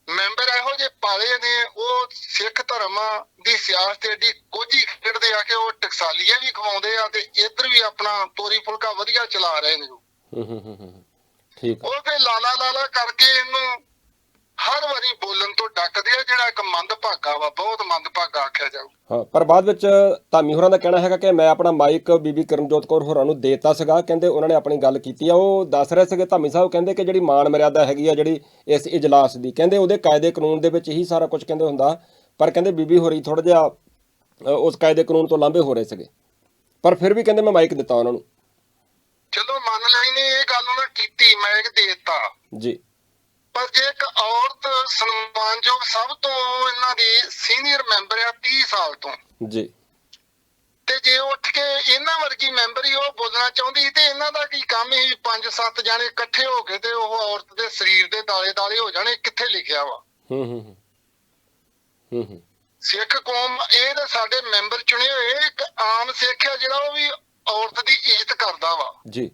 ਮੈਂਬਰ ਇਹੋ ਜਿਹੇ ਪਾਲੇ ਨੇ ਉਹ ਸਿੱਖ ਧਰਮ ਦੀ ਸਿਆਸਤ ਏਡੀ ਕੋਝੀ ਖੇਡਦੇ ਆ ਕਿ ਉਹ ਟਕਸਾਲੀਏ ਵੀ ਖਵਾਉਂਦੇ ਆ ਤੇ ਇੱਧਰ ਵੀ ਆਪਣਾ ਤੋਰੀ ਫੁਲਕਾ ਵਧੀਆ ਚਲਾ ਰਹੇ ਨੇ ਉਹ। ਹੂੰ ਹੂੰ ਹੂੰ ਠੀਕ। ਉਹ ਫੇ ਲਾਲਾ ਲਾਲਾ ਕਰਕੇ ਇਹਨੂੰ ਹਰ ਵਾਰੀ ਬੋਲਣ ਤੋਂ ਡੱਕਦੇ ਆ ਜਿਹੜਾ ਇੱਕ ਮੰਦ ਭਾਗਾ ਵਾ ਬਹੁਤ ਮੰਦ ਭਾਗਾ ਆਖਿਆ ਜਾਊ। ਹਾਂ ਪਰ ਬਾਅਦ ਵਿੱਚ ਧਾਮੀ ਹੋਰਾਂ ਦਾ ਕਹਿਣਾ ਹੈਗਾ ਕਿ ਮੈਂ ਆਪਣਾ ਮਾਈਕ ਬੀਬੀ ਕਰਮਜੋਤ ਕੌਰ ਹੋਰਾਂ ਨੂੰ ਦੇਤਾ ਸੀਗਾ। ਕਹਿੰਦੇ ਉਹਨਾਂ ਨੇ ਆਪਣੀ ਗੱਲ ਕੀਤੀ ਆ। ਉਹ ਦੱਸ ਰਹੇ ਸੀਗੇ ਧਾਮੀ ਸਾਹਿਬ ਕਹਿੰਦੇ ਕਿ ਜਿਹੜੀ ਮਾਨ ਮਰਿਆਦਾ ਹੈਗੀ ਆ ਜਿਹੜੀ ਇਸ ਇਜਲਾਸ ਦੀ ਕਹਿੰਦੇ ਉਹਦੇ ਕਾਇਦੇ ਕਾਨੂੰਨ ਦੇ ਵਿੱਚ ਹੀ ਸਾਰਾ ਕੁਝ ਕਹਿੰਦੇ ਹੁੰਦਾ। ਪਰ ਕਹਿੰਦੇ ਬੀਬੀ ਹੋਰੀ ਥੋੜਾ ਜਿਹਾ ਉਸ ਕਾਇਦੇ ਕਾਨੂੰਨ ਤੋਂ ਲਾਂਭੇ ਹੋ ਰਹੇ ਸੀਗੇ। ਪਰ ਫਿਰ ਵੀ ਕਹਿੰਦੇ ਮੈਂ ਮਾਈਕ ਦਿੱਤਾ ਉਹਨਾਂ ਨੂੰ। ਚਲੋ ਮੰਨ ਨੇ ਇਹ ਗੱਲ ਉਹਨਾਂ ਕੀਤੀ ਮੈਂ ਇੱਕ ਦੇਤਾ। ਜੀ। ਪਰ ਜੇ ਇੱਕ ਔਰਤ ਸਨਮਾਨਯੋਗ ਸਭ ਤੋਂ ਇਹਨਾਂ ਦੀ ਸੀਨੀਅਰ ਮੈਂਬਰ ਆ 30 ਸਾਲ ਤੋਂ। ਜੀ। ਤੇ ਜੇ ਉੱਠ ਕੇ ਇਹਨਾਂ ਵਰਗੀ ਮੈਂਬਰ ਹੀ ਉਹ ਬੋਲਣਾ ਚਾਹੁੰਦੀ ਤੇ ਇਹਨਾਂ ਦਾ ਕੀ ਕੰਮ ਹੀ ਪੰਜ ਸੱਤ ਜਾਣੇ ਇਕੱਠੇ ਹੋ ਕੇ ਤੇ ਉਹ ਔਰਤ ਦੇ ਸਰੀਰ ਦੇ ਦਾਲੇ ਦਾਲੇ ਹੋ ਜਾਣੇ ਕਿੱਥੇ ਲਿਖਿਆ ਵਾ? ਹੂੰ ਹੂੰ ਹੂੰ। ਹੂੰ ਹੂੰ। ਸਿੱਖ ਕੌਮ ਇਹ ਤਾਂ ਸਾਡੇ ਮੈਂਬਰ ਚੁਣੇ ਹੋਏ ਇੱਕ ਆਮ ਸਿੱਖ ਆ ਜਿਹੜਾ ਉਹ ਵੀ ਔਰਤ ਦੀ ਇੱਜ਼ਤ ਕਰਦਾ ਵਾ। ਜੀ।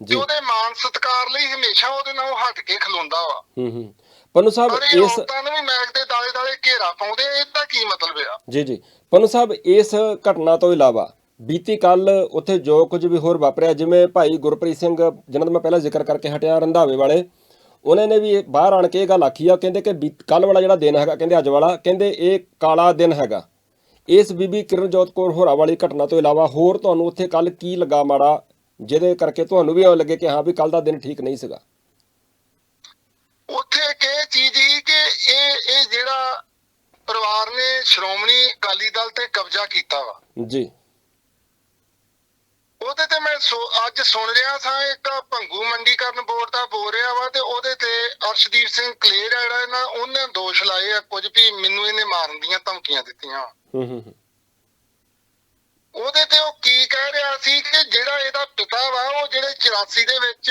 ਤੇ ਜੀ ਉਹਦੇ ਮਾਨ ਸਤਿਕਾਰ ਲਈ ਹਮੇਸ਼ਾ ਉਹਦੇ ਨਾਲ ਉਹ ਹਟ ਕੇ ਖਲੋਂਦਾ ਵਾ। ਹੂੰ ਹੂੰ। ਪਨੂ ਸਾਹਿਬ ਇਸ ਔਰਤਾਂ ਨੂੰ ਵੀ ਮੈਗ ਦੇ ਦਾਲੇ ਦਾਲੇ ਘੇਰਾ ਪਾਉਂਦੇ ਇਹਦਾ ਕੀ ਮਤਲਬ ਆ? ਜੀ ਜੀ। ਪਨੂ ਸਾਹਿਬ ਇਸ ਘਟਨਾ ਤੋਂ ਇਲਾਵਾ ਬੀਤੀ ਕੱਲ ਉੱਥੇ ਜੋ ਕੁਝ ਵੀ ਹੋਰ ਵਾਪਰਿਆ ਜਿਵੇਂ ਭਾਈ ਗੁਰਪ੍ਰੀਤ ਸਿੰਘ ਜਿਨ੍ਹਾਂ ਦਾ ਮੈਂ ਪਹਿਲਾਂ ਜ਼ਿਕਰ ਕਰਕੇ ਹਟਿਆ ਰੰਧਾਵੇ ਵਾਲੇ ਉਹਨਾਂ ਨੇ ਵੀ ਬਾਹਰ ਆਣ ਕੇ ਇਹ ਗੱਲ ਆਖੀ ਆ ਕਹਿੰਦੇ ਕਿ ਕੱਲ ਵਾਲਾ ਜਿਹੜਾ ਦਿਨ ਹੈਗਾ ਕਹਿੰਦੇ ਅੱਜ ਵਾਲਾ ਕਹਿੰਦੇ ਇਹ ਕਾਲਾ ਦਿਨ ਹੈਗਾ। ਇਸ ਬੀਬੀ ਕਿਰਨਜੋਤ ਕੌਰ ਹੋਰਾਂ ਵਾਲੀ ਘਟਨਾ ਤੋਂ ਇਲਾਵਾ ਹੋਰ ਤੁਹਾਨੂੰ ਉੱਥੇ ਕੱਲ ਕੀ ਲੱਗਾ ਮਾੜਾ ਜਿਹਦੇ ਕਰਕੇ ਤੁਹਾਨੂੰ ਵੀ ਐਂ ਲੱਗੇ ਕਿ ਹਾਂ ਵੀ ਕੱਲ ਦਾ ਦਿਨ ਠੀਕ ਨਹੀਂ ਸੀਗਾ। ਉੱਥੇ ਇਹ ਚੀਜ਼ ਹੀ ਕਿ ਇਹ ਇਹ ਜਿਹੜਾ ਪਰਿਵਾਰ ਨੇ ਸ਼੍ਰੋਮਣੀ ਅਕਾਲੀ ਦਲ ਤੇ ਕਬਜ਼ਾ ਕੀਤਾ ਵਾ। ਜੀ। ਉਹਦੇ ਤੇ ਮੈਂ ਅੱਜ ਸੁਣ ਰਿਹਾ ਸਾਂ ਇੱਕ ਭੰਗੂ ਮੰਡੀਕਰਨ ਬੋਰਡ ਦਾ ਬੋਲ ਰਿਹਾ ਵਾ ਤੇ ਉਹਦੇ ਤੇ ਅਰਸ਼ਦੀਪ ਸਿੰਘ ਕਲੇਰ ਜਿਹੜਾ ਇਹਨਾਂ ਉਹਨੇ ਦੋਸ਼ ਲਾਏ ਆ ਕੁਝ ਵੀ ਮੈਨੂੰ ਇਹਨੇ ਮਾਰਨ ਦੀਆਂ ਧਮਕੀਆਂ ਦਿੱਤੀਆਂ। ਹੂੰ ਹੂੰ। ਉਹਦੇ ਤੇ ਉਹ ਕੀ ਕਹਿ ਰਿਹਾ ਸੀ ਕਿ ਜਿਹੜਾ ਇਹਦਾ ਪਿਤਾ ਵਾ ਉਹ ਜਿਹੜੇ 84 ਦੇ ਵਿੱਚ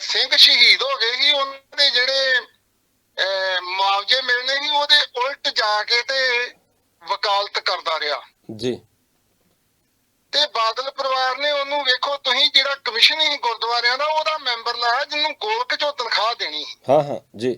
ਸਿੰਘ ਸ਼ਹੀਦ ਹੋ ਗਏ ਸੀ ਉਹਨਾਂ ਦੇ ਜਿਹੜੇ ਮੁਆਵਜ਼ੇ ਮਿਲਣੇ ਸੀ ਉਹਦੇ ਉਲਟ ਜਾ ਕੇ ਤੇ ਵਕਾਲਤ ਕਰਦਾ ਰਿਹਾ। ਜੀ। ਤੇ ਬਾਦਲ ਪਰਿਵਾਰ ਨੇ ਉਹਨੂੰ ਵੇਖੋ ਤੁਸੀਂ ਜਿਹੜਾ ਕਮਿਸ਼ਨ ਹੀ ਗੁਰਦੁਆਰਿਆਂ ਦਾ ਉਹਦਾ ਮੈਂਬਰ ਲਾਇਆ ਜਿਹਨੂੰ ਗੋਲਕ ਚੋਂ ਤਨਖਾਹ ਦੇਣੀ। ਹਾਂ ਹਾਂ ਜੀ।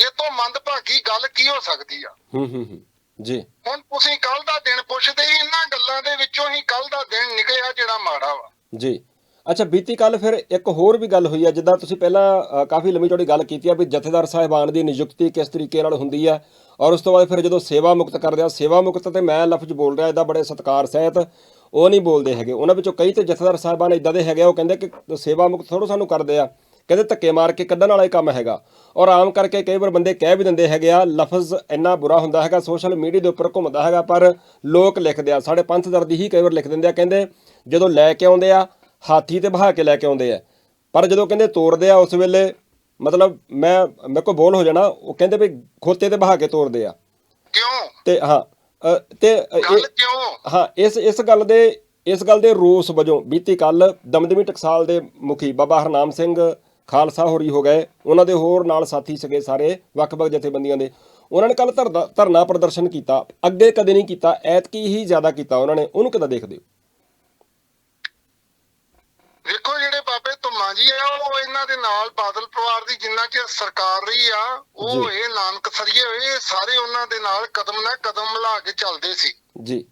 ਇਹ ਤੋਂ ਮੰਦਭਾਗੀ ਗੱਲ ਕੀ ਹੋ ਸਕਦੀ ਆ? ਹੂੰ ਹੂੰ ਹੂੰ। ਜੀ। ਹੁਣ ਤੁਸੀਂ ਕੱਲ ਦਾ ਦਿਨ ਪੁੱਛਦੇ ਹੀ ਇਹਨਾਂ ਗੱਲਾਂ ਦੇ ਵਿੱਚੋਂ ਹੀ ਕੱਲ ਦਾ ਦਿਨ ਨਿਕਲਿਆ ਜਿਹੜਾ ਮਾੜਾ ਵਾ। ਜੀ। ਅੱਛਾ ਬੀਤੀ ਕੱਲ ਫਿਰ ਇੱਕ ਹੋਰ ਵੀ ਗੱਲ ਹੋਈ ਹੈ ਜਿੱਦਾਂ ਤੁਸੀਂ ਪਹਿਲਾਂ ਕਾਫੀ ਲੰਮੀ ਚੌੜੀ ਗੱਲ ਕੀਤੀ ਆ ਵੀ ਜਥੇਦਾਰ ਸਾਹਿਬਾਨ ਦੀ ਨਿਯੁਕਤੀ ਕਿਸ ਤਰੀਕੇ ਨਾਲ ਹੁੰਦੀ ਹੈ ਔਰ ਉਸ ਤੋਂ ਬਾਅਦ ਫਿਰ ਜਦੋਂ ਸੇਵਾ ਮੁਕਤ ਕਰਦੇ ਆ ਸੇਵਾ ਮੁਕਤ ਤੇ ਮੈਂ ਲਫ਼ਜ਼ ਬੋਲ ਰਿਹਾ ਇਹਦਾ ਬੜੇ ਸਤਕਾਰ ਸਹਿਤ ਉਹ ਨਹੀਂ ਬੋਲਦੇ ਹੈਗੇ। ਉਹਨਾਂ ਵਿੱਚੋਂ ਕਈ ਤੇ ਜਥੇਦਾਰ ਸਾਹਿਬਾਨ ਇਦਾਂ ਦੇ ਹੈਗੇ ਆ, ਉਹ ਕਹਿੰਦੇ ਕਿ ਸੇਵਾ ਮੁਕਤ ਥੋੜੋ ਸਾਨੂੰ ਕਰਦੇ ਆ। ਕਹਿੰਦੇ ਧੱਕੇ ਮਾਰ ਕੇ ਕੱਢਣ ਵਾਲਾ ਹੀ ਕੰਮ ਹੈਗਾ। ਔਰ ਆਮ ਕਰਕੇ ਕਈ ਵਾਰ ਬੰਦੇ ਕਹਿ ਵੀ ਦਿੰਦੇ ਹੈਗੇ ਆ ਲਫ਼ਜ਼ ਇੰਨਾ ਬੁਰਾ ਹੁੰਦਾ ਹੈਗਾ ਸੋਸ਼ਲ ਮੀਡੀਆ ਦੇ ਉੱਪਰ ਘੁੰਮਦਾ ਹੈਗਾ ਪਰ ਲੋਕ ਲਿਖਦੇ ਆ। ਸਾਡੇ ਪੰਥ ਦਰਦੀ ਹੀ ਕਈ ਵਾਰ ਲਿਖ ਦਿੰਦੇ ਆ। ਕਹਿੰਦੇ ਜਦੋਂ ਲੈ ਕੇ ਆਉਂਦੇ ਆ ਹਾਥੀ ਤੇ ਬਹਾ ਕੇ ਲੈ ਕੇ ਆਉਂਦੇ ਆ। ਪਰ ਜਦੋਂ ਕਹਿੰਦੇ ਤੋੜਦੇ ਆ ਉਸ ਵੇਲੇ ਮਤਲਬ ਮੈਂ ਮੇਰੇ ਕੋਲ ਬੋਲ ਹੋ ਜਾਣਾ ਉਹ ਕਹਿੰਦੇ ਵੀ ਖੋਤੇ ਤੇ ਬਹਾ ਕੇ ਤੋੜਦੇ ਆ। ਕਿਉਂ? ਤੇ ਹਾਂ ਤੇ ਕਿਉਂ? ਹਾਂ ਇਸ ਇਸ ਗੱਲ ਦੇ ਇਸ ਗੱਲ ਦੇ ਰੋਸ ਵਜੋਂ ਬੀਤੀ ਕੱਲ ਦਮਦਮੀ ਟਕਸਾਲ ਦੇ ਮੁਖੀ ਬਾਬਾ ਹਰਨਾਮ ਸਿੰਘ ਖਾਲਸਾ ਹੋਰੀ ਹੋ ਗਏ। ਉਹਨਾਂ ਦੇ ਹੋਰ ਨਾਲ ਸਾਥੀ ਸਗੇ ਸਾਰੇ ਵੱਖ-ਵੱਖ ਜਥੇਬੰਦੀਆਂ ਦੇ। ਉਹਨਾਂ ਨੇ ਕੱਲ ਧਰਨਾ ਪ੍ਰਦਰਸ਼ਨ ਕੀਤਾ। ਅੱਗੇ ਕਦੇ ਨਹੀਂ ਕੀਤਾ ਐਤਕੀ ਹੀ ਜ਼ਿਆਦਾ ਕੀਤਾ ਉਹਨਾਂ ਨੇ। ਉਹਨੂੰ ਕਿੱਦਾਂ ਦੇਖਦੇ ਹੋ? ਵੇਖੋ ਜਿਹੜੇ ਬਾਬੇ ਧੁੰਮਾ ਜੀ ਆ ਉਹ ਇਹਨਾਂ ਦੇ ਨਾਲ ਬਾਦਲ ਪਰਿਵਾਰ ਦੀ ਜਿੰਨਾ ਚਿਰ ਸਰਕਾਰ ਰਹੀ ਆ ਉਹ। ਇਹ ਨਾਨਕ ਸਰੀਏ ਹੋਏ ਸਾਰੇ ਉਹਨਾਂ ਦੇ ਨਾਲ ਕਦਮ ਨਾਲ ਕਦਮ ਮਿਲਾ ਕੇ ਚੱਲਦੇ ਸੀ। ਜੀ।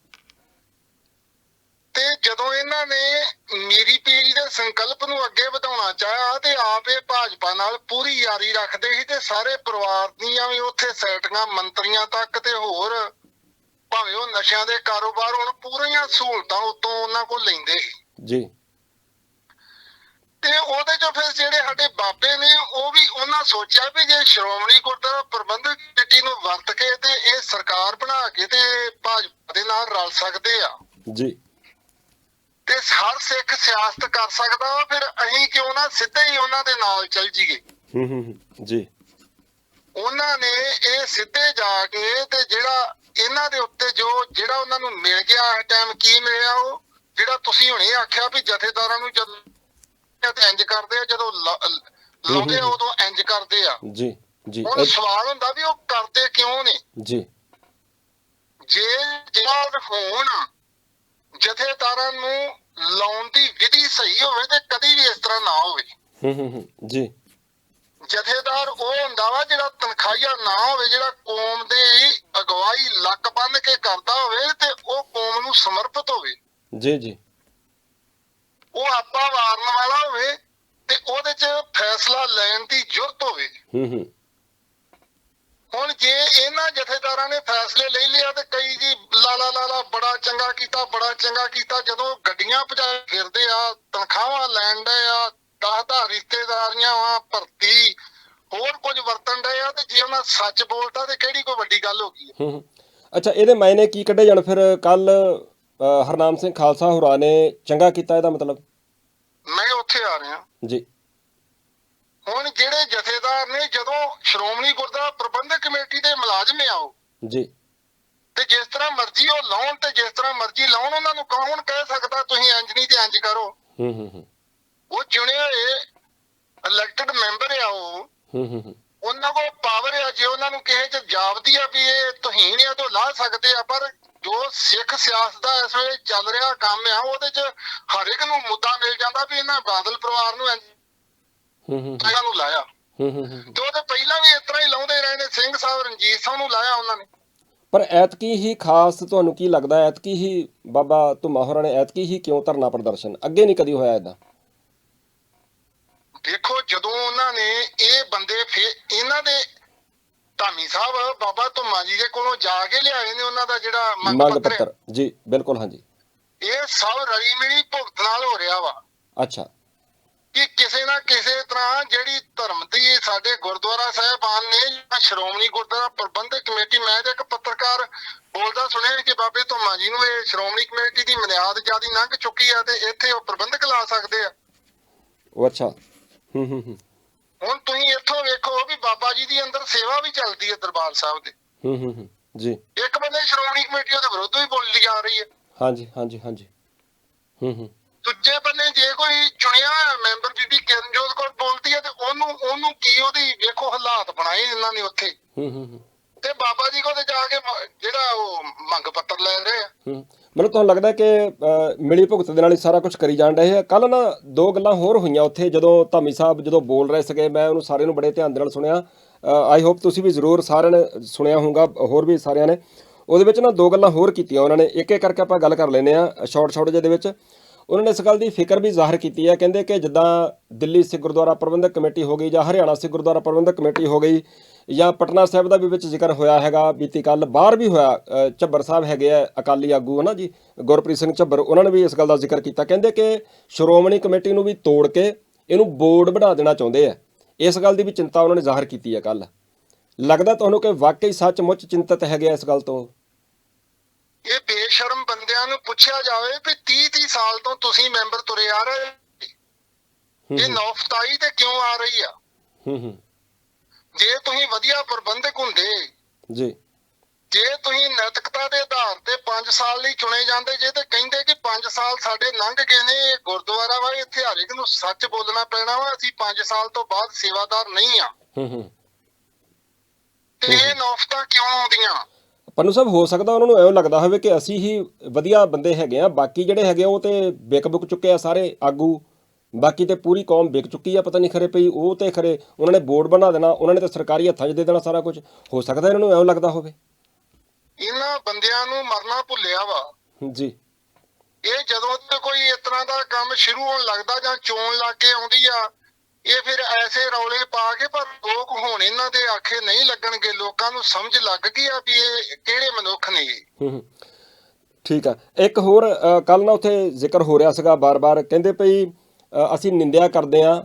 ਤੇ ਜਦੋਂ ਇਹਨਾਂ ਨੇ ਮੇਰੀ ਪੀੜੀ ਦੇ ਸੰਕਲਪ ਨੂੰ ਅੱਗੇ ਵਧਾਉਣਾ ਚਾਹਿਆ ਤੇ ਆਪ ਇਹ ਭਾਜਪਾ ਨਾਲ ਪੂਰੀ ਯਾਰੀ ਰੱਖਦੇ ਸੀ ਤੇ ਸਾਰੇ ਪਰਿਵਾਰ ਦੀਆਂ ਵੀ ਉੱਥੇ ਸੈਟੀਆਂ ਮੰਤਰੀਆਂ ਤੱਕ ਤੇ ਹੋਰ ਭਾਵੇਂ ਉਹ ਨਸ਼ਿਆਂ ਦੇ ਕਾਰੋਬਾਰ ਹੁਣ ਪੂਰੀਆਂ ਸਹੂਲਤਾਂ ਉਤੋਂ ਉਹਨਾਂ ਕੋਲ ਲੈਂਦੇ ਸੀ। ਜੀ। ਤੇ ਉਹਦੇ ਚੋਂ ਫਿਰ ਜਿਹੜੇ ਸਾਡੇ ਬਾਬੇ ਨੇ ਉਹ ਵੀ ਉਹਨਾਂ ਸੋਚਿਆ ਵੀ ਜੇ ਸ਼੍ਰੋਮਣੀ ਗੁਰਦੁਆਰਾ ਪ੍ਰਬੰਧਕ ਕਮੇਟੀ ਨੂੰ ਵਰਤ ਕੇ ਤੇ ਇਹ ਸਰਕਾਰ ਬਣਾ ਕੇ ਤੇ ਭਾਜਪਾ ਦੇ ਨਾਲ ਰਲ ਸਕਦੇ ਆ। ਜੀ। ਤੇ ਹਰ ਸਿੱਖ ਸਿਆਸਤ ਕਰ ਸਕਦਾ ਵਾ, ਫਿਰ ਅਸੀਂ ਕਿਉਂ ਨਾ ਸਿੱਧੇ ਹੀ ਉਹਨਾਂ ਦੇ ਨਾਲ ਚੱਲ ਜੀਏ ਹੂੰ ਹੂੰ ਜੀ। ਉਹਨਾਂ ਨੇ ਇਹ ਸਿੱਧੇ ਜਾ ਕੇ ਤੇ ਜਿਹੜਾ ਇਹਨਾਂ ਦੇ ਉੱਤੇ ਜੋ ਜਿਹੜਾ ਉਹਨਾਂ ਨੂੰ ਮਿਲ ਗਿਆ ਇਸ ਟਾਈਮ ਕੀ ਮਿਲਿਆ ਉਹ ਜਿਹੜਾ ਤੁਸੀਂ ਹੁਣੇ ਆਖਿਆ ਵੀ ਜਥੇਦਾਰਾਂ ਨੂੰ ਜਦੋਂ ਤੇ ਇੰਜ ਕਰਦੇ ਆ ਜਦੋਂ ਲਾਉਂਦੇ ਆ ਉਦੋਂ ਇੰਜ ਕਰਦੇ ਆ। ਜੀ ਜੀ। ਹੁਣ ਸਵਾਲ ਹੁੰਦਾ ਵੀ ਉਹ ਕਰਦੇ ਕਿਉਂ ਨੇ? ਜੀ। ਜੇ ਜਿਹੜਾ ਹੋਣ ਜਥੇਦਾਰਾਂ ਨੂੰ ਲਾਉਣ ਦੀ ਵਿਧੀ ਸਹੀ ਹੋਵੇ ਤੇ ਕਦੀ ਵੀ ਇਸ ਤਰ੍ਹਾਂ ਨਾ ਹੋਵੇ। ਹੂੰ ਹੂੰ ਹੂੰ ਜੀ। ਜਥੇਦਾਰ ਉਹ ਹੁੰਦਾ ਵਾ ਜਿਹੜਾ ਤਨਖਾਹੀਆ ਨਾ ਹੋਵੇ ਜਿਹੜਾ ਕੌਮ ਦੇ ਅਗਵਾਈ ਲੱਕ ਬੰਨ ਕੇ ਕਰਦਾ ਹੋਵੇ ਤੇ ਉਹ ਕੌਮ ਨੂੰ ਸਮਰਪਿਤ ਹੋਵੇ। ਜੀ ਜੀ। ਉਹ ਆਪਾ ਵਾਰਨ ਵਾਲਾ ਹੋਵੇ ਤੇ ਉਹਦੇ 'ਚ ਫੈਸਲਾ ਲੈਣ ਦੀ ਜੁਰਤ ਹੋਵੇ। ਹੂੰ ਹੂੰ। ਹੁਣ ਜੇ ਇਹਨਾਂ ਜਥੇਦਾਰਾਂ ਨੇ ਫੈਸਲੇ ਲੈ ਲਿਆ ਤੇ ਕਈ ਜੀ ਲਾਲਾ ਲਾਲਾ ਬੜਾ ਚੰਗਾ ਕੀਤਾ ਬੜਾ ਚੰਗਾ ਕੀਤਾ ਜਦੋਂ ਗੱਡੀਆਂ ਭਜਾ ਫਿਰਦੇ ਆ ਤਨਖਾਹਾਂ ਲੈਣ ਦੇ ਆ ਦਾਦਾ ਰਿਸ਼ਤੇਦਾਰੀਆਂ ਆ ਭਰਤੀ ਹੋਰ ਕੁਝ ਵਰਤਣ ਦੇ ਆ ਤੇ ਜੇ ਉਹਨਾਂ ਸੱਚ ਬੋਲਤਾ ਤੇ ਕਿਹੜੀ ਕੋਈ ਵੱਡੀ ਗੱਲ ਹੋ ਗਈ ਹੈ? ਹੂੰ ਹੂੰ। ਅੱਛਾ ਇਹਦੇ ਮਾਇਨੇ ਕੀ ਕੱਢੇ ਜਾਣ? ਫਿਰ ਕੱਲ ਹਰਨਾਮ ਸਿੰਘ ਖਾਲਸਾ ਹੋਰਾਂ ਨੇ ਚੰਗਾ ਕੀਤਾ ਇਹਦਾ ਮਤਲਬ? ਮੈਂ ਉੱਥੇ ਆ ਰਿਹਾ। ਜੀ। ਹੁਣ ਜਿਹੜੇ ਜਥੇਦਾਰ ਨੇ ਜਦੋਂ ਸ਼੍ਰੋਮਣੀ ਗੁਰਦੁਆਰਾ ਪ੍ਰਬੰਧਕ ਕਮੇਟੀ ਦੇ ਮੁਲਾਜ਼ਮ ਆਓ ਜੀ। ਤੇ ਜਿਸ ਤਰ੍ਹਾਂ ਮਰਜ਼ੀ ਉਹ ਲਾਉਣ ਤੇ ਜਿਸ ਤਰ੍ਹਾਂ ਮਰਜ਼ੀ ਲਾਉਣ ਉਹਨਾਂ ਨੂੰ ਕੌਣ ਕਹਿ ਸਕਦਾ ਤੁਸੀਂ ਇੰਜ ਨਹੀਂ ਤੇ ਇੰਜ ਕਰੋ? ਹੂੰ ਹੂੰ ਹੂੰ। ਉਹ ਚੁਣੇ ਹੋਏ ਇਲੈਕਟਡ ਮੈਂਬਰ ਆ ਉਹ। ਹੂੰ ਹੂੰ ਹੂੰ। ਉਹਨਾਂ ਕੋਲ ਪਾਵਰ ਆ ਜੇ ਉਹਨਾਂ ਨੂੰ ਕਿਸੇ ਚ ਜਾਪਦੀ ਆ ਵੀ ਇਹ ਤੁਹੀਨ ਆ ਤੋਂ ਲਾ ਸਕਦੇ ਆ ਪਰ ਜੋ ਸਿੱਖ ਸਿਆਸਤ ਦਾ ਇਸ ਵੇਲੇ ਚੱਲ ਰਿਹਾ ਕੰਮ ਆ ਉਹਦੇ ਚ ਹਰ ਇੱਕ ਨੂੰ ਮੁੱਦਾ ਮਿਲ ਜਾਂਦਾ ਵੀ ਇਹਨਾਂ ਬਾਦਲ ਪਰਿਵਾਰ ਨੂੰ ਇੰਜ ਹੂੰ ਹੂੰ ਇਹਨਾਂ ਨੂੰ ਲਾਇਆ। ਹੂੰ ਹੂੰ ਹੂੰ। ਤੇ ਉਹਦੇ ਪਹਿਲਾਂ ਵੀ ਇਸ ਤਰ੍ਹਾਂ ਹੀ ਲਾਉਂਦੇ ਰਹੇ ਨੇ ਸਿੰਘ ਸਾਹਿਬ ਰਣਜੀਤ ਸਿੰਘ ਨੂੰ ਲਾਇਆ ਉਹਨਾਂ ਨੇ। ਪਰ ਐਤਕੀ ਹੀ ਖਾਸ ਤੁਹਾਨੂੰ ਕੀ ਲੱਗਦਾ ਹੈ ਐਤਕੀ ਹੀ ਬਾਬਾ ਧੁਮਾ ਹੋਰਾਂ ਨੇ ਐਤਕੀ ਹੀ ਕਿਉਂ ਧਰਨਾ ਪ੍ਰਦਰਸ਼ਨ? ਅੱਗੇ ਨਹੀਂ ਕਦੀ ਹੋਇਆ ਇਦਾਂ ਦੇਖੋ ਜਦੋਂ ਉਹਨਾਂ ਨੇ ਇਹ ਬੰਦੇ ਫੇ ਇਹਨਾਂ ਦੇ ਧਾਮੀ ਸਾਹਿਬ ਬਾਬਾ ਧੁੰਮਾ ਜੀ ਦੇ ਕੋਲੋਂ ਜਾ ਕੇ ਲਿਆਏ ਨੇ ਉਹਨਾਂ ਦਾ ਜਿਹੜਾ ਮੰਗ ਮੰਗ ਪੱਤਰ ਪੱਤਰ। ਜੀ ਬਿਲਕੁਲ ਹਾਂਜੀ। ਇਹ ਸਭ ਰਲੀ ਮਿਲੀ ਭੁਗਤ ਨਾਲ ਹੋ ਰਿਹਾ ਵਾ। ਅੱਛਾ। ਕਿ ਕਿਸੇ ਨਾ ਕਿਸੇ ਤਰ੍ਹਾਂ ਜਿਹੜੀ ਧਰਮ ਦੀ ਸਾਡੇ ਗੁਰਦੁਆਰਾ ਸਾਹਿਬਾਨ ਨੇ ਜਾਂ ਸ਼੍ਰੋਮਣੀ ਗੁਰਦੁਆਰਾ ਪ੍ਰਬੰਧਕ ਕਮੇਟੀ ਮੈਂ ਤੇ ਇੱਕ ਪੱਤਰਕਾਰ ਬੋਲਦਾ ਸੁਣਿਆ ਕਿ ਬਾਬੇ ਧੁੰਮਾ ਜੀ ਨੂੰ ਇਹ ਸ਼੍ਰੋਮਣੀ ਕਮੇਟੀ ਦੀ ਮਨਿਆਦ ਜਿਆਦੀ ਲੰਘ ਚੁੱਕੀ ਆ ਤੇ ਇੱਥੇ ਉਹ ਪ੍ਰਬੰਧਕ ਲਾ ਸਕਦੇ ਆ। ਉਹ ਅੱਛਾ। ਹੂੰ ਹੂੰ ਹੂੰ। ਹੁਣ ਤੁਸੀਂ ਇੱਥੋਂ ਵੇਖੋ ਵੀ ਬਾਬਾ ਜੀ ਦੀ ਅੰਦਰ ਸੇਵਾ ਵੀ ਚੱਲਦੀ ਹੈ ਦਰਬਾਰ ਸਾਹਿਬ ਦੇ। ਹੂੰ ਹੂੰ ਹੂੰ। ਜੀ। ਇੱਕ ਬੰਦੇ ਸ਼੍ਰੋਮਣੀ ਕਮੇਟੀ ਉਹਦੇ ਵਿਰੁੱਧ ਵੀ ਬੋਲੀ ਜਾ ਰਹੀ ਹੈ ਹਾਂਜੀ ਹਾਂਜੀ ਹਾਂਜੀ। ਹੂੰ ਹੂੰ। ਦੂਜੇ ਬੰਨੇ ਜੇ ਕੋਈ ਚੁਣਿਆ ਮੈਂਬਰ ਬੀਬੀ ਕਿਰਨਜੋਤ ਕੌਰ ਬੋਲਦੀ ਹੈ ਤੇ ਉਹਨੂੰ ਉਹਨੂੰ ਕੀ ਉਹਦੀ ਵੇਖੋ ਹਾਲਾਤ ਬਣਾਏ ਇਹਨਾਂ ਨੇ ਉੱਥੇ। ਹੂੰ ਹੂੰ ਤੇ ਬਾਬਾ ਜੀ ਕੋਲ ਤੇ ਜਾ ਕੇ ਜਿਹੜਾ ਉਹ ਮੰਗ ਪੱਤਰ ਲੈ ਰਹੇ ਆ। ਹੂੰ। ਮੈਨੂੰ ਤੁਹਾਨੂੰ ਲੱਗਦਾ ਕਿ ਮਿਲੀ ਭੁਗਤ ਦੇ ਨਾਲ ਹੀ ਸਾਰਾ ਕੁਝ ਕਰੀ ਜਾਣ ਰਹੇ ਆ। ਕੱਲ ਨਾ ਦੋ ਗੱਲਾਂ ਹੋਰ ਹੋਈਆਂ ਉੱਥੇ ਜਦੋਂ ਧਾਮੀ ਸਾਹਿਬ ਜਦੋਂ ਬੋਲ ਰਹੇ ਸੀਗੇ ਮੈਂ ਉਹਨੂੰ ਸਾਰਿਆਂ ਨੂੰ ਬੜੇ ਧਿਆਨ ਦੇ ਨਾਲ ਸੁਣਿਆ। ਆਈ ਹੋਪ ਤੁਸੀਂ ਵੀ ਜ਼ਰੂਰ ਸਾਰਿਆਂ ਨੇ ਸੁਣਿਆ ਹੋਊਗਾ ਹੋਰ ਵੀ ਸਾਰਿਆਂ ਨੇ। ਉਹਦੇ ਵਿੱਚ ਨਾ ਦੋ ਗੱਲਾਂ ਹੋਰ ਕੀਤੀਆਂ ਉਹਨਾਂ ਨੇ। ਇੱਕ ਇੱਕ ਕਰਕੇ ਆਪਾਂ ਗੱਲ ਕਰ ਲੈਨੇ ਆ ਸ਼ਾਰਟ ਸ਼ਾਰਟ ਜਿਹੇ ਦੇ ਵਿੱਚ। ਉਹਨਾਂ ਨੇ ਇਸ ਗੱਲ ਦੀ ਫਿਕਰ ਵੀ ਜ਼ਾਹਰ ਕੀਤੀ ਹੈ। ਕਹਿੰਦੇ ਕਿ ਜਿੱਦਾਂ ਦਿੱਲੀ ਸਿੱਖ ਗੁਰਦੁਆਰਾ ਪ੍ਰਬੰਧਕ ਕਮੇਟੀ ਹੋ ਗਈ ਜਾਂ ਹਰਿਆਣਾ ਸਿੱਖ ਗੁਰਦੁਆਰਾ ਪ੍ਰਬੰਧਕ ਕਮੇਟੀ ਹੋ ਗਈ ਜਾਂ ਪਟਨਾ ਸਾਹਿਬ ਦਾ ਵੀ ਵਿੱਚ ਜ਼ਿਕਰ ਹੋਇਆ ਹੈਗਾ ਬੀਤੀ ਕੱਲ ਬਾਹਰ ਵੀ ਹੋਇਆ ਅ, ਝੱਬਰ ਸਾਹਿਬ ਹੈਗੇ ਆ ਅਕਾਲੀ ਆਗੂ ਹਨਾ ਜੀ ਗੁਰਪ੍ਰੀਤ ਸਿੰਘ ਝੱਬਰ ਉਹਨਾਂ ਨੇ ਵੀ ਇਸ ਗੱਲ ਦਾ ਜ਼ਿਕਰ ਕੀਤਾ। ਕਹਿੰਦੇ ਕਿ ਸ਼੍ਰੋਮਣੀ ਕਮੇਟੀ ਨੂੰ ਵੀ ਤੋੜ ਕੇ ਇਹਨੂੰ ਬੋਰਡ ਬਣਾ ਦੇਣਾ ਚਾਹੁੰਦੇ ਆ। ਇਸ ਗੱਲ ਦੀ ਵੀ ਚਿੰਤਾ ਉਹਨਾਂ ਨੇ ਜ਼ਾਹਰ ਕੀਤੀ ਹੈ ਕੱਲ ਲੱਗਦਾ ਤੁਹਾਨੂੰ ਕਿ ਵਾਕਈ ਸੱਚਮੁੱਚ ਚਿੰਤਤ ਹੈਗੇ ਆ ਇਸ ਗੱਲ ਤੋਂ? ਇਹ ਬੇਸ਼ਰਮ ਬੰਦਿਆਂ ਨੂੰ ਪੁੱਛਿਆ ਜਾਵੇ ਵੀ 30 30 ਸਾਲ ਤੋਂ ਤੁਸੀਂ ਮੈਂਬਰ ਤੁਰੇ ਆ ਰਹੇ ਇਹ ਨੌਫਤਾਈ ਤੇ ਕਿਉਂ ਆ ਰਹੀ ਆ? ਹੂੰ ਹੂੰ। ਜੇ ਤੁਸੀਂ ਵਧੀਆ ਪ੍ਰਬੰਧਕ ਹੁੰਦੇ ਜੀ। ਜੇ ਤੁਸੀਂ ਨੈਤਿਕਤਾ ਦੇ ਆਧਾਰ ਤੇ 5 ਸਾਲ ਲਈ ਚੁਣੇ ਜਾਂਦੇ ਜੇ ਤੇ ਕਹਿੰਦੇ ਕਿ 5 ਸਾਲ ਸਾਡੇ ਲੰਘ ਗਏ ਨੇ ਇਹ ਗੁਰਦੁਆਰਾ ਵਾ ਇੱਥੇ ਹਰ ਇੱਕ ਨੂੰ ਸੱਚ ਬੋਲਣਾ ਪੈਣਾ ਵਾ ਅਸੀਂ 5 ਸਾਲ ਤੋਂ ਬਾਅਦ ਸੇਵਾਦਾਰ ਨਹੀਂ ਆ। ਹੂੰ ਹੂੰ। ਤੇ ਇਹ ਨੌਫਤਾਂ ਕਿਉਂ ਆਉਂਦੀਆਂ? ਪੰਨੂ ਸਾਹਿਬ ਹੋ ਸਕਦਾ ਉਹਨਾਂ ਨੂੰ ਐਂ ਲੱਗਦਾ ਹੋਵੇ ਕਿ ਅਸੀਂ ਹੀ ਵਧੀਆ ਬੰਦੇ ਹੈਗੇ ਆ ਬਾਕੀ ਜਿਹੜੇ ਹੈਗੇ ਉਹ ਤੇ ਵਿਕ ਬੁਕ ਚੁੱਕੇ ਆ ਸਾਰੇ ਆਗੂ ਬਾਕੀ ਤੇ ਪੂਰੀ ਕੌਮ ਵਿਕ ਚੁੱਕੀ ਆ ਪਤਾ ਨਹੀਂ ਖਰੇ ਪਈ ਉਹ ਤੇ ਖਰੇ ਉਹਨਾਂ ਨੇ ਬੋਰਡ ਬਣਾ ਦੇਣਾ ਉਹਨਾਂ ਨੇ ਤਾਂ ਸਰਕਾਰੀ ਹੱਥਾਂ 'ਚ ਦੇ ਦੇਣਾ ਸਾਰਾ ਕੁਝ ਹੋ ਸਕਦਾ ਇਹਨਾਂ ਨੂੰ ਐਂ ਲੱਗਦਾ ਹੋਵੇ? ਇਹਨਾਂ ਬੰਦਿਆਂ ਨੂੰ ਮਰਨਾ ਭੁੱਲਿਆ ਵਾ। ਜੀ। ਇਹ ਜਦੋਂ ਤੇ ਕੋਈ ਇਸ ਤਰ੍ਹਾਂ ਦਾ ਕੰਮ ਸ਼ੁਰੂ ਹੋਣ ਲੱਗਦਾ ਜਾਂ ਚੋਣ ਲੱਗ ਕੇ ਆਉਂਦੀ ਆ ਇਹ ਫਿਰ ਐਸੇ ਰੌਲੇ ਪਾ ਕੇ, ਪਰ ਲੋਕ ਹੁਣ ਇਹਨਾਂ ਦੇ ਆਖੇ ਨਹੀਂ ਲੱਗਣਗੇ। ਲੋਕਾਂ ਨੂੰ ਸਮਝ ਲੱਗ ਗਈ ਆ ਵੀ ਇਹ ਕਿਹੜੇ ਮਨੁੱਖ ਨੇ ਠੀਕ ਆ। ਇੱਕ ਹੋਰ ਕੱਲ ਨਾ ਉੱਥੇ ਜ਼ਿਕਰ ਹੋ ਰਿਹਾ ਸੀਗਾ ਬਾਰ-ਬਾਰ। ਕਹਿੰਦੇ ਭਈ ਅਸੀਂ ਨਿੰਦਿਆ ਕਰਦੇ ਆ,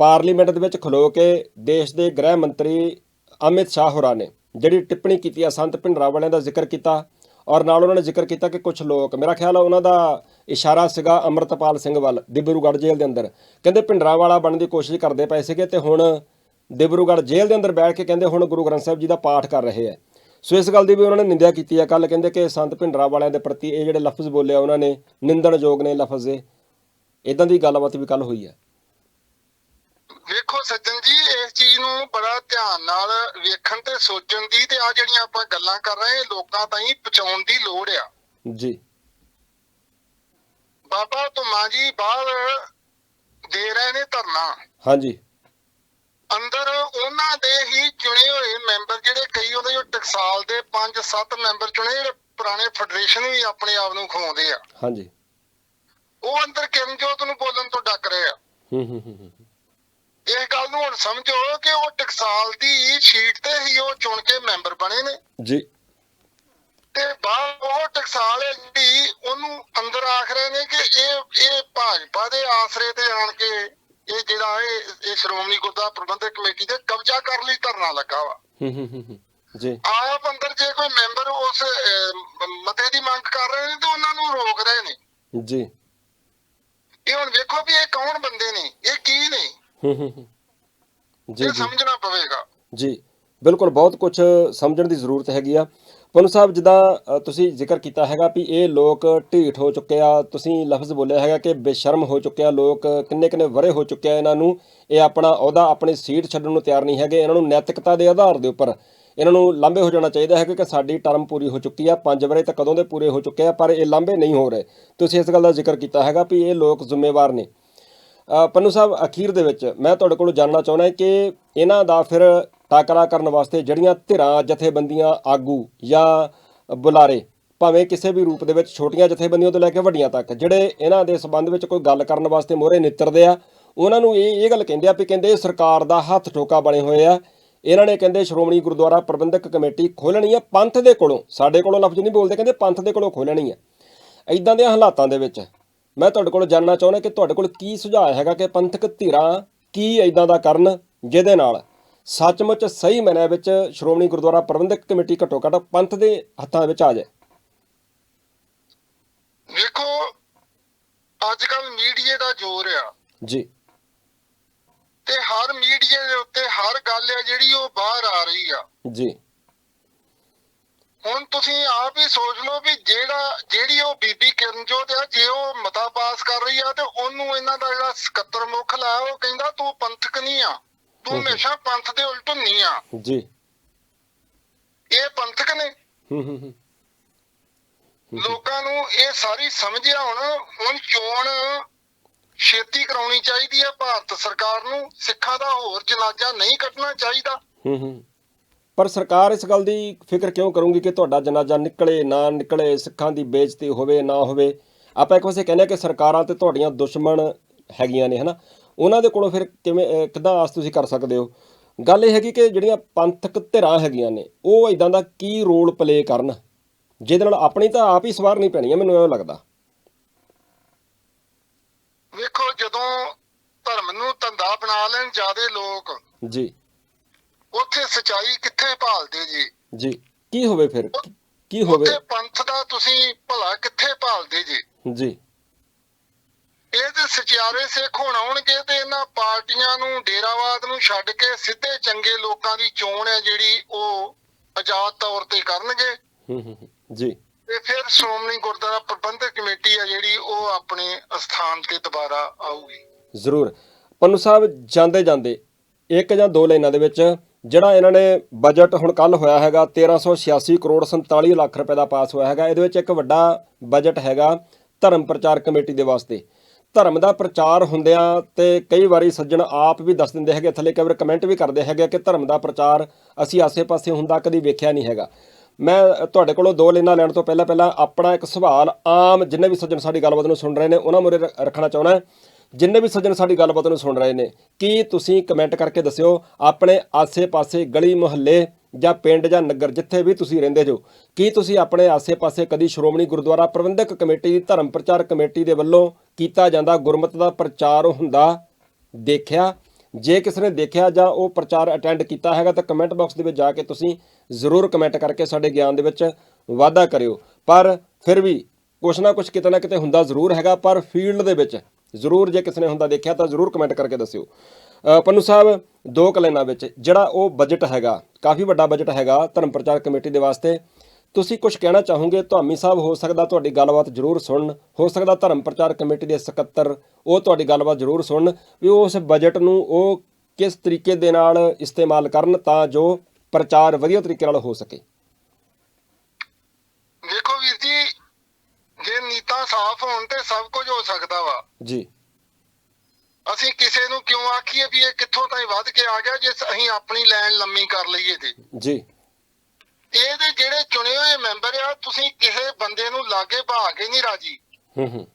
ਪਾਰਲੀਮੈਂਟ ਦੇ ਵਿੱਚ ਖਲੋ ਕੇ ਦੇਸ਼ ਦੇ ਗ੍ਰਹਿ ਮੰਤਰੀ ਅਮਿਤ ਸ਼ਾਹ ਹੋਰਾਂ ਨੇ ਜਿਹੜੀ ਟਿੱਪਣੀ ਕੀਤੀ ਆ, ਸੰਤ ਭਿੰਡਰਾਂ ਵਾਲਿਆਂ ਦਾ ਜ਼ਿਕਰ ਕੀਤਾ ਔਰ ਨਾਲ ਉਹਨਾਂ ਨੇ ਜ਼ਿਕਰ ਕੀਤਾ ਕਿ ਕੁਝ ਲੋਕ, ਮੇਰਾ ਖਿਆਲ ਆ ਉਹਨਾਂ ਦਾ ਇਸ਼ਾਰਾ ਸੀਗਾ ਅਮਰਤਪਾਲ ਸਿੰਘ ਵੱਲ ਦਿਬਰੂਗੜ੍ਹ ਜੇਲ੍ਹ ਦੇ ਅੰਦਰ। ਕਹਿੰਦੇ ਭਿੰਡਰਾਂ ਵਾਲਾ ਬਣਨ ਦੀ ਕੋਸ਼ਿਸ਼ ਕਰਦੇ ਪਏ ਸੀਗੇ ਤੇ ਹੁਣ ਦਿਬਰੂਗੜ੍ਹ ਜੇਲ੍ਹ ਦੇ ਅੰਦਰ ਬੈਠ ਕੇ ਕਹਿੰਦੇ ਹੁਣ ਗੁਰੂ ਗ੍ਰੰਥ ਸਾਹਿਬ ਜੀ ਦਾ ਪਾਠ ਕਰ ਰਹੇ ਆ। ਸੋ ਇਸ ਗੱਲ ਦੀ ਵੀ ਉਹਨਾਂ ਨੇ ਨਿੰਦਿਆ ਕੀਤੀ ਹੈ ਕੱਲ ਕਹਿੰਦੇ ਕਿ ਸੰਤ ਭਿੰਡਰਾਂ ਵਾਲਿਆਂ ਦੇ ਪ੍ਰਤੀ ਇਹ ਜਿਹੜੇ ਲਫ਼ਜ਼ ਬੋਲਿਆ ਉਹਨਾਂ ਨੇ ਨਿੰਦਣਯੋਗ ਨੇ ਲਫ਼ਜ਼ ਇਹ। ਇਦਾਂ ਦੀ ਗੱਲਬਾਤ ਵੀ ਕੱਲ ਹੋਈ ਹੈ ਵੇਖੋ ਸੱਜਣ ਜੀ ਇਸ ਚੀਜ਼ ਨੂੰ ਬੜਾ ਧਿਆਨ ਨਾਲ ਵੇਖਣ ਤੇ ਸੋਚਣ ਦੀ ਤੇ ਆ ਜਿਹੜੀਆਂ ਆਪਾਂ ਗੱਲਾਂ ਕਰ ਰਹੇ ਲੋਕਾਂ ਤਾਈਂ ਪਹੁੰਚਾਉਣ ਦੀ ਲੋੜ ਆ। ਜੀ। ਬਾਬਾ ਧੁਮਾ ਜੀ ਬਾਹਰ ਦੇ ਰਹੇ ਨੇ ਧਰਨਾ। ਹਾਂਜੀ। ਅੰਦਰ ਉਹਨਾਂ ਦੇ ਹੀ ਚੁਣੇ ਹੋਏ ਮੈਂਬਰ ਜਿਹੜੇ ਕਈ ਉਹਦੇ ਜੋ ਟਕਸਾਲ ਦੇ 5-7 ਮੈਂਬਰ ਚੁਣੇ ਜਿਹੜੇ ਪੁਰਾਣੇ ਫੈਡਰੇਸ਼ਨ ਵੀ ਆਪਣੇ ਆਪ ਨੂੰ ਖਵਾਉਂਦੇ ਆ। ਹਾਂਜੀ। ਉਹ ਅੰਦਰ ਕਿਰਨਜੋਤ ਨੂੰ ਬੋਲਣ ਤੋਂ ਡੱਕ ਰਹੇ ਆ। ਹੂੰ ਹੂੰ ਹੂੰ। ਇਸ ਗੱਲ ਨੂੰ ਹੁਣ ਸਮਝੋ ਕਿ ਉਹ ਟਕਸਾਲ ਦੀ ਸ਼ੀਟ ਤੇ ਹੀ ਉਹ ਚੁਣ ਕੇ ਮੈਂਬਰ ਬਣੇ ਨੇ। ਜੀ। ਤੇ ਬਾਹਰ ਉਹ ਟਕਸਾਲ ਹੈ ਜਿਹੜੀ ਅੰਦਰ ਆਖ ਰਹੇ ਨੇ ਕਿ ਇਹ ਇਹ ਭਾਜਪਾ ਦੇ ਆਸਰੇ ਤੇ ਆਣ ਕੇ ਇਹ ਜਿਹੜਾ ਇਹ ਇਹ ਸ਼੍ਰੋਮਣੀ ਗੁਰਦੁਆਰਾ ਪ੍ਰਬੰਧਕ ਕਮੇਟੀ ਤੇ ਕਬਜ਼ਾ ਕਰਨ ਲਈ ਧਰਨਾ ਲੱਗਾ ਵਾ। ਜੀ। ਆਪ ਅੰਦਰ ਜੇ ਕੋਈ ਮੈਂਬਰ ਉਸ ਮਤੇ ਦੀ ਮੰਗ ਕਰ ਰਹੇ ਨੇ ਤੇ ਉਹਨਾਂ ਨੂੰ ਰੋਕ ਰਹੇ ਨੇ। ਜੀ। ਇਹ ਹੁਣ ਵੇਖੋ ਵੀ ਇਹ ਕੌਣ ਬੰਦੇ ਨੇ ਇਹ ਕੀ ਨੇ? ਹੂੰ ਹੂੰ ਹੂੰ। ਜੀ ਜੀ। ਸਮਝਣਾ ਪਵੇਗਾ। ਜੀ। ਬਿਲਕੁਲ ਬਹੁਤ ਕੁਝ ਸਮਝਣ ਦੀ ਜ਼ਰੂਰਤ ਹੈਗੀ ਆ। ਪਨੂ ਸਾਹਿਬ ਜਿੱਦਾਂ ਤੁਸੀਂ ਜ਼ਿਕਰ ਕੀਤਾ ਹੈਗਾ ਵੀ ਇਹ ਲੋਕ ਢੀਠ ਹੋ ਚੁੱਕੇ ਆ ਤੁਸੀਂ ਲਫ਼ਜ਼ ਬੋਲਿਆ ਹੈਗਾ ਕਿ ਬੇਸ਼ਰਮ ਹੋ ਚੁੱਕੇ ਆ ਲੋਕ ਕਿੰਨੇ ਕਿੰਨੇ ਵਰੇ ਹੋ ਚੁੱਕੇ ਆ ਇਹਨਾਂ ਨੂੰ ਇਹ ਆਪਣਾ ਅਹੁਦਾ ਆਪਣੀ ਸੀਟ ਛੱਡਣ ਨੂੰ ਤਿਆਰ ਨਹੀਂ ਹੈਗੇ ਇਹਨਾਂ ਨੂੰ ਨੈਤਿਕਤਾ ਦੇ ਆਧਾਰ ਦੇ ਉੱਪਰ ਇਹਨਾਂ ਨੂੰ ਲਾਂਭੇ ਹੋ ਜਾਣਾ ਚਾਹੀਦਾ ਹੈ ਕਿ ਸਾਡੀ ਟਰਮ ਪੂਰੀ ਹੋ ਚੁੱਕੀ ਆ ਪੰਜ ਵਰੇ ਤਾਂ ਕਦੋਂ ਦੇ ਪੂਰੇ ਹੋ ਚੁੱਕੇ ਆ ਪਰ ਇਹ ਲਾਂਭੇ ਨਹੀਂ ਹੋ ਰਹੇ। ਤੁਸੀਂ ਇਸ ਗੱਲ ਦਾ ਜ਼ਿਕਰ ਕੀਤਾ ਹੈਗਾ ਵੀ ਇਹ ਲੋਕ ਜ਼ਿੰਮੇਵਾਰ ਨੇ। ਅ, ਪੰਨੂ ਸਾਹਿਬ ਅਖੀਰ ਦੇ ਵਿੱਚ ਮੈਂ ਤੁਹਾਡੇ ਕੋਲੋਂ ਜਾਣਨਾ ਚਾਹੁੰਦਾ ਕਿ ਇਹਨਾਂ ਦਾ ਫਿਰ ਟਾਕਰਾ ਕਰਨ ਵਾਸਤੇ ਜਿਹੜੀਆਂ ਧਿਰਾਂ, ਜਥੇਬੰਦੀਆਂ, ਆਗੂ ਜਾਂ ਬੁਲਾਰੇ, ਭਾਵੇਂ ਕਿਸੇ ਵੀ ਰੂਪ ਦੇ ਵਿੱਚ ਛੋਟੀਆਂ ਜਥੇਬੰਦੀਆਂ ਤੋਂ ਲੈ ਕੇ ਵੱਡੀਆਂ ਤੱਕ, ਜਿਹੜੇ ਇਹਨਾਂ ਦੇ ਸਬੰਧ ਵਿੱਚ ਕੋਈ ਗੱਲ ਕਰਨ ਵਾਸਤੇ ਮੋਹਰੇ ਨਿੱਤਰਦੇ ਆ, ਉਹਨਾਂ ਨੂੰ ਇਹ ਇਹ ਗੱਲ ਕਹਿੰਦੇ ਆ ਵੀ ਕਹਿੰਦੇ ਸਰਕਾਰ ਦਾ ਹੱਥ ਠੋਕਾ ਬਣੇ ਹੋਏ ਆ। ਇਹਨਾਂ ਨੇ ਕਹਿੰਦੇ ਸ਼੍ਰੋਮਣੀ ਗੁਰਦੁਆਰਾ ਪ੍ਰਬੰਧਕ ਕਮੇਟੀ ਖੋਲਣੀ ਆ ਪੰਥ ਦੇ ਕੋਲੋਂ। ਸਾਡੇ ਕੋਲੋਂ ਲਫ਼ਜ਼ ਨਹੀਂ ਬੋਲਦੇ, ਕਹਿੰਦੇ ਪੰਥ ਦੇ ਕੋਲੋਂ ਖੋਲਣੀ ਆ। ਇਦਾਂ ਦੇ ਹਾਲਾਤਾਂ ਦੇ ਵਿੱਚ ਮੈਂ ਤੁਹਾਡੇ ਕੋਲ ਜਾਣਨਾ ਚਾਹੁੰਦਾ ਕਿ ਤੁਹਾਡੇ ਕੋਲ ਕੀ ਸੁਝਾਅ ਹੈਗਾ ਕਿ ਪੰਥਕ ਧਿਰਾਂ ਕੀ ਇਦਾਂ ਦਾ ਕਰਨ, ਜਿਹਦੇ ਨਾਲ ਸੱਚਮੁੱਚ ਸਹੀ ਮਾਇਨੇ ਵਿੱਚ ਸ਼੍ਰੋਮਣੀ ਗੁਰਦੁਆਰਾ ਪ੍ਰਬੰਧਕ ਕਮੇਟੀ ਘੱਟੋ ਘੱਟ ਪੰਥ ਦੇ ਹੱਥਾਂ ਵਿੱਚ ਆ ਜਾਏ। ਵੇਖੋ ਅੱਜ ਕੱਲ ਮੀਡੀਆ ਦਾ ਜ਼ੋਰ ਆ। ਜੀ। ਤੇ ਹਰ ਮੀਡੀਆ ਦੇ ਉੱਤੇ ਹਰ ਗੱਲ ਆ ਜਿਹੜੀ ਉਹ ਬਾਹਰ ਆ ਰਹੀ ਆ। ਜੀ। ਹੁਣ ਤੁਸੀਂ ਆਪ ਹੀ ਸੋਚ ਲਓ ਵੀ ਜਿਹੜਾ ਜਿਹੜੀ ਉਹ ਬੀਬੀ ਕਿਰਨਜੋਤ ਆ ਜੇ ਉਹ ਮਤਾ ਪਾਸ ਕਰ ਰਹੀ ਆ ਤੇ ਉਹਨੂੰ ਇਹਨਾਂ ਦਾ ਜਿਹੜਾ ਸਕੱਤਰ ਮੁੱਖ ਲਾ ਉਹ ਕਹਿੰਦਾ ਤੂੰ ਪੰਥਕ ਨਹੀਂ ਆ। ਤੂੰ ਹਮ। ਹਮੇਸ਼ਾ ਪੰਥ ਦੇ ਉਲਟ ਨਹੀਂ ਆ। ਜੀ। ਇਹ ਪੰਥਕ ਨੇ ਹੂੰ ਹੂੰ ਹੂੰ। ਲੋਕਾਂ ਨੂੰ ਇਹ ਸਾਰੀ ਸਮਝ ਆ ਹੁਣ ਹੁਣ ਚੋਣ ਛੇਤੀ ਕਰਾਉਣੀ ਚਾਹੀਦੀ ਹੈ ਭਾਰਤ ਸਰਕਾਰ ਨੂੰ ਸਿੱਖਾਂ ਦਾ ਹੋਰ ਜਨਾਜ਼ਾ ਨਹੀਂ ਕੱਟਣਾ ਚਾਹੀਦਾ। ਹੂੰ ਹੂੰ। ਪਰ ਸਰਕਾਰ ਇਸ ਗੱਲ ਦੀ ਫਿਕਰ ਕਿਉਂ ਕਰੂਗੀ ਕਿ ਤੁਹਾਡਾ ਜਨਾਜ਼ਾ ਨਿਕਲੇ ਨਾ ਨਿਕਲੇ ਸਿੱਖਾਂ ਦੀ ਬੇਇੱਜ਼ਤੀ ਹੋਵੇ ਨਾ ਹੋਵੇ? ਆਪਾਂ ਇੱਕ ਪਾਸੇ ਕਹਿੰਦੇ ਕਿ ਸਰਕਾਰਾਂ ਤੇ ਤੁਹਾਡੀਆਂ ਦੁਸ਼ਮਣ ਹੈਗੀਆਂ ਨੇ ਹਨਾ? ਉਹਨਾਂ ਦੇ ਕੋਲੋਂ ਫਿਰ ਕਿਵੇਂ ਕਿੱਦਾਂ ਆਸ ਤੁਸੀਂ ਕਰ ਸਕਦੇ ਹੋ? ਗੱਲ ਇਹ ਹੈਗੀ ਕਿ ਜਿਹੜੀਆਂ ਪੰਥਕ ਧਿਰਾਂ ਹੈਗੀਆਂ ਨੇ ਉਹ ਇਦਾਂ ਦਾ ਕੀ ਰੋਲ ਪਲੇ ਕਰਨ? ਜਿਹਦੇ ਨਾਲ ਆਪਣੀ ਤਾਂ ਆਪ ਹੀ ਸਵਾਰਨੀ ਪੈਣੀ ਹੈ ਮੈਨੂੰ ਐਵੇਂ ਲੱਗਦਾ। ਵੇਖੋ ਜਦੋਂ ਧਰਮ ਨੂੰ ਧੰਦਾ ਬਣਾ ਲੈਣ ਜਿਆਦੇ ਲੋਕ ਜੀ। ਉੱਥੇ ਸਚਾਈ ਕਿੱਥੇ ਭਾਲਦੇ ਜੀ? ਜੀ। ਕੀ ਹੋਵੇ ਫਿਰ? ਕੀ ਹੋਵੇ? ਉੱਥੇ ਪੰਥ ਦਾ ਤੁਸੀਂ ਭਲਾ ਕਿੱਥੇ ਭਾਲਦੇ ਜੀ? ਜੀ। ਇਹ ਤੇ ਸਚਿਆਰੇ ਸਿੱਖ ਹੁਣ ਆਉਣਗੇ ਤੇ ਇਹਨਾਂ ਪਾਰਟੀਆਂ ਨੂੰ ਡੇਰਾਵਾਦ ਨੂੰ ਛੱਡ ਕੇ ਸਿੱਧੇ ਚੰਗੇ ਲੋਕਾਂ ਦੀ ਚੋਣ ਹੈ ਜਿਹੜੀ ਉਹ ਆਜ਼ਾਦ ਤੌਰ ਤੇ ਕਰਨਗੇ। ਹੂੰ ਹੂੰ ਜੀ। ਤੇ ਫਿਰ ਸ਼੍ਰੋਮਣੀ ਗੁਰਦੁਆਰਾ ਪ੍ਰਬੰਧਕ ਕਮੇਟੀ ਆ ਜਿਹੜੀ ਉਹ ਆਪਣੇ ਅਸਥਾਨ ਤੇ ਦੁਬਾਰਾ ਆਊਗੀ। ਜ਼ਰੂਰ। ਪੰਨੂ ਸਾਹਿਬ ਜਾਂਦੇ ਜਾਂਦੇ ਇੱਕ ਜਾਂ ਦੋ ਲਾਈਨਾਂ ਦੇ ਵਿੱਚ ਜਿਹੜਾ ਇਹਨਾਂ ਨੇ ਬਜਟ ਹੁਣ ਕੱਲ ਹੋਇਆ ਹੈਗਾ 1386 ਕਰੋੜ 47 ਲੱਖ ਰੁਪਏ ਦਾ ਪਾਸ ਹੋਇਆ ਹੈਗਾ। ਇਹਦੇ ਵਿੱਚ ਇੱਕ ਵੱਡਾ ਬਜਟ ਹੈਗਾ ਧਰਮ ਪ੍ਰਚਾਰ ਕਮੇਟੀ ਦੇ ਵਾਸਤੇ। ਧਰਮ ਦਾ ਪ੍ਰਚਾਰ ਹੁੰਦਿਆਂ ਤੇ ਕਈ ਵਾਰੀ ਸੱਜਣ ਆਪ ਵੀ ਦੱਸ ਦਿੰਦੇ ਹੈਗੇ, ਥੱਲੇ ਕਈ ਵਾਰ ਕਮੈਂਟ ਵੀ ਕਰਦੇ ਹੈਗੇ ਕਿ ਧਰਮ ਦਾ ਪ੍ਰਚਾਰ ਅਸੀਂ ਆਸੇ-ਪਾਸੇ ਹੁੰਦਾ ਕਦੀ ਵੇਖਿਆ ਨਹੀਂ ਹੈਗਾ। ਮੈਂ ਤੁਹਾਡੇ ਕੋਲੋਂ ਦੋ ਲਾਈਨਾਂ ਲੈਣ ਤੋਂ ਪਹਿਲਾਂ ਪਹਿਲਾਂ ਆਪਣਾ ਇੱਕ ਸਵਾਲ ਆਮ ਜਿੰਨੇ ਵੀ ਸੱਜਣ ਸਾਡੀ ਗੱਲਬਾਤ ਨੂੰ ਸੁਣ ਰਹੇ ਨੇ, ਉਹਨਾਂ ਮੁਰੇ ਰ- ਰੱਖਣਾ ਚਾਹੁੰਦਾ ਜਿੰਨੇ ਵੀ ਸੱਜਣ ਸਾਡੀ ਗੱਲਬਾਤ ਨੂੰ ਸੁਣ ਰਹੇ ਨੇ, ਕੀ ਤੁਸੀਂ ਕਮੈਂਟ ਕਰਕੇ ਦੱਸਿਓ, ਆਪਣੇ ਆਸੇ-ਪਾਸੇ ਗਲੀ ਮੁਹੱਲੇ ਜਾਂ ਪਿੰਡ ਜਾਂ ਨਗਰ ਜਿੱਥੇ ਵੀ ਤੁਸੀਂ ਰਹਿੰਦੇ ਜੋ, ਕੀ ਤੁਸੀਂ ਆਪਣੇ ਆਸੇ-ਪਾਸੇ ਕਦੀ ਸ਼੍ਰੋਮਣੀ ਗੁਰਦੁਆਰਾ ਪ੍ਰਬੰਧਕ ਕਮੇਟੀ ਦੀ ਧਰਮ ਪ੍ਰਚਾਰ ਕਮੇਟੀ ਦੇ ਵੱਲੋਂ ਕੀਤਾ ਜਾਂਦਾ ਗੁਰਮਤ ਦਾ ਪ੍ਰਚਾਰ ਹੁੰਦਾ ਦੇਖਿਆ? ਜੇ ਕਿਸੇ ਨੇ ਦੇਖਿਆ ਜਾਂ ਉਹ ਪ੍ਰਚਾਰ ਅਟੈਂਡ ਕੀਤਾ ਹੈਗਾ ਤਾਂ ਕਮੈਂਟ ਬਾਕਸ ਦੇ ਵਿੱਚ ਜਾ ਕੇ ਤੁਸੀਂ ਜ਼ਰੂਰ ਕਮੈਂਟ ਕਰਕੇ ਸਾਡੇ ਗਿਆਨ ਦੇ ਵਿੱਚ ਵਾਧਾ ਕਰਿਓ। ਪਰ ਫਿਰ ਵੀ ਕੁਛ ਨਾ ਕੁਛ ਕਿਤੇ ਨਾ ਕਿਤੇ ਹੁੰਦਾ ਜ਼ਰੂਰ ਹੈਗਾ, ਪਰ ਫੀਲਡ ਦੇ ਵਿੱਚ ਜ਼ਰੂਰ ਜੇ ਕਿਸੇ ਨੇ ਹੁੰਦਾ ਦੇਖਿਆ ਤਾਂ ਜ਼ਰੂਰ ਕਮੈਂਟ ਕਰਕੇ ਦੱਸਿਓ। ਪੰਨੂ ਸਾਹਿਬ ਦੋ ਕਲੈਨਾਂ ਵਿੱਚ ਜਿਹੜਾ ਉਹ ਬਜਟ ਹੈਗਾ ਕਾਫੀ ਵੱਡਾ ਬਜਟ ਹੈਗਾ ਧਰਮ ਪ੍ਰਚਾਰ ਕਮੇਟੀ ਦੇ ਵਾਸਤੇ। ਤੁਸੀਂ ਕੁਝ ਕਹਿਣਾ ਚਾਹੋਗੇ? ਧਾਮੀ ਸਾਹਿਬ ਹੋ ਸਕਦਾ ਤੁਹਾਡੀ ਗੱਲਬਾਤ ਜ਼ਰੂਰ ਸੁਣਨ। ਹੋ ਸਕਦਾ ਧਰਮ ਪ੍ਰਚਾਰ ਕਮੇਟੀ ਦੇ ਸਕੱਤਰ ਉਹ ਤੁਹਾਡੀ ਗੱਲਬਾਤ ਜ਼ਰੂਰ ਸੁਣਨ ਵੀ ਉਸ ਬਜਟ ਨੂੰ ਉਹ ਕਿਸ ਤਰੀਕੇ ਦੇ ਨਾਲ ਇਸਤੇਮਾਲ ਕਰਨ ਤਾਂ ਜੋ ਪ੍ਰਚਾਰ ਵਧੀਆ ਤਰੀਕੇ ਨਾਲ ਹੋ ਸਕੇ। ਦੇਖੋ ਵੀਰ ਜੀ ਜੇ ਨੀਤਾਂ ਸਾਫ਼ ਹੋਣ ਤੇ ਸਭ ਕੁਝ ਹੋ ਸਕਦਾ ਵਾ। ਜੀ। ਅਸੀਂ ਕਿਸੇ ਨੂੰ ਕਿਉਂ ਆਖੀਏ ਵੀ ਇਹ ਕਿੱਥੋਂ ਤਾਈਂ ਵੱਧ ਕੇ ਆ ਗਿਆ ਜੇ ਅਸੀਂ ਆਪਣੀ ਲਾਈਨ ਲੰਮੀ ਕਰ ਲਈਏ ਤੇ ਜੀ। ਇਹਦੇ ਜਿਹੜੇ ਚੁਣੇ ਹੋਏ ਮੈਂਬਰ ਆ ਤੁਸੀਂ ਕਿਸੇ ਬੰਦੇ ਨੂੰ ਲਾਗੇ ਭਾ ਕੇ ਨਹੀਂ ਰਾਜੀ। ਹੂੰ ਹੂੰ।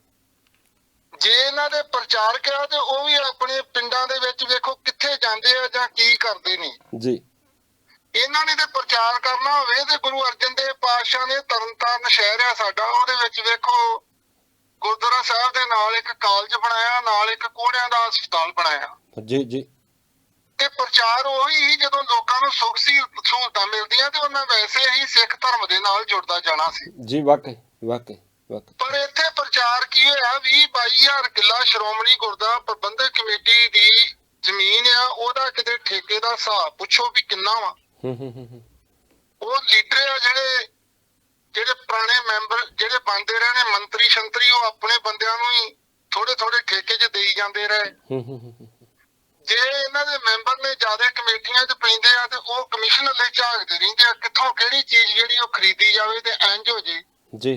ਜੇ ਇਹਨਾਂ ਦੇ ਪ੍ਰਚਾਰ ਕਿਹਾ ਤੇ ਉਹ ਵੀ ਆਪਣੇ ਪਿੰਡਾਂ ਦੇ ਵਿੱਚ ਵੇਖੋ ਕਿੱਥੇ ਜਾਂਦੇ ਆ ਜਾਂ ਕੀ ਕਰਦੇ ਨੇ। ਜੀ। ਇਹਨਾਂ ਨੇ ਤੇ ਪ੍ਰਚਾਰ ਕਰਨਾ ਹੋਵੇ ਤੇ ਗੁਰੂ ਅਰਜਨ ਦੇਵ ਪਾਤਸ਼ਾਹ ਨੇ ਤਰਨਤਾਰਨ ਸ਼ਹਿਰ ਆ ਸਾਡਾ ਉਹਦੇ ਵਿੱਚ ਵੇਖੋ ਗੁਰਦੁਆਰਾ ਸਾਹਿਬ ਦੇ ਨਾਲ ਇੱਕ ਕਾਲਜ ਬਣਾਇਆ ਨਾਲ ਇੱਕ ਕੋੜਿਆਂ ਦਾ ਹਸਪਤਾਲ ਬਣਾਇਆ। ਜੀ ਜੀ। ਤੇ ਪ੍ਰਚਾਰ ਉਹੀ ਸੀ ਜਦੋਂ ਲੋਕਾਂ ਨੂੰ ਸੁੱਖ ਸੀ ਸਹੂਲਤਾਂ ਮਿਲਦੀਆਂ ਤੇ ਉਹਨਾਂ ਵੈਸੇ ਹੀ ਸਿੱਖ ਧਰਮ ਦੇ ਨਾਲ ਜੁੜਦਾ ਜਾਣਾ ਸੀ। ਜੀ ਵਾਕਈ ਵਾਕਈ ਵਾਕਈ। ਪਰ ਇੱਥੇ ਪ੍ਰਚਾਰ ਕੀ ਹੋਇਆ? 20 22000 ਕਿੱਲਾ ਸ਼੍ਰੋਮਣੀ ਗੁਰਦੁਆਰਾ ਪ੍ਰਬੰਧਕ ਕਮੇਟੀ ਦੀ ਜ਼ਮੀਨ ਆ ਉਹਦਾ ਕਿਤੇ ਠੇਕੇ ਦਾ ਹਿਸਾਬ ਪੁੱਛੋ ਵੀ ਕਿੰਨਾ ਵਾ। ਹੂੰ ਹੂੰ ਹੂੰ ਹੂੰ। ਉਹ ਲੀਡਰ ਆ ਜਿਹੜੇ ਜਿਹੜੇ ਪੁਰਾਣੇ ਮੈਂਬਰ ਜਿਹੜੇ ਬਣਦੇ ਰਹੇ ਨੇ ਮੰਤਰੀ ਸ਼ੰਤਰੀ ਉਹ ਆਪਣੇ ਬੰਦਿਆਂ ਨੂੰ ਹੀ ਥੋੜੇ ਥੋੜੇ ਠੇਕੇ 'ਚ ਦੇਈ ਜਾਂਦੇ ਰਹੇ। ਜੇ ਇਹਨਾਂ ਦੇ ਮੈਂਬਰ ਨੇ ਜ਼ਿਆਦਾ ਕਮੇਟੀਆਂ 'ਚ ਪੈਂਦੇ ਆ ਤੇ ਉਹ ਕਮਿਸ਼ਨ ਲਈ ਝਾਕਦੇ ਰਹਿੰਦੇ ਆ ਕਿੱਥੋਂ ਕਿਹੜੀ ਚੀਜ਼ ਜਿਹੜੀ ਉਹ ਖਰੀਦੀ ਜਾਵੇ ਤੇ ਇੰਜ ਹੋ ਜੇ। ਜੀ।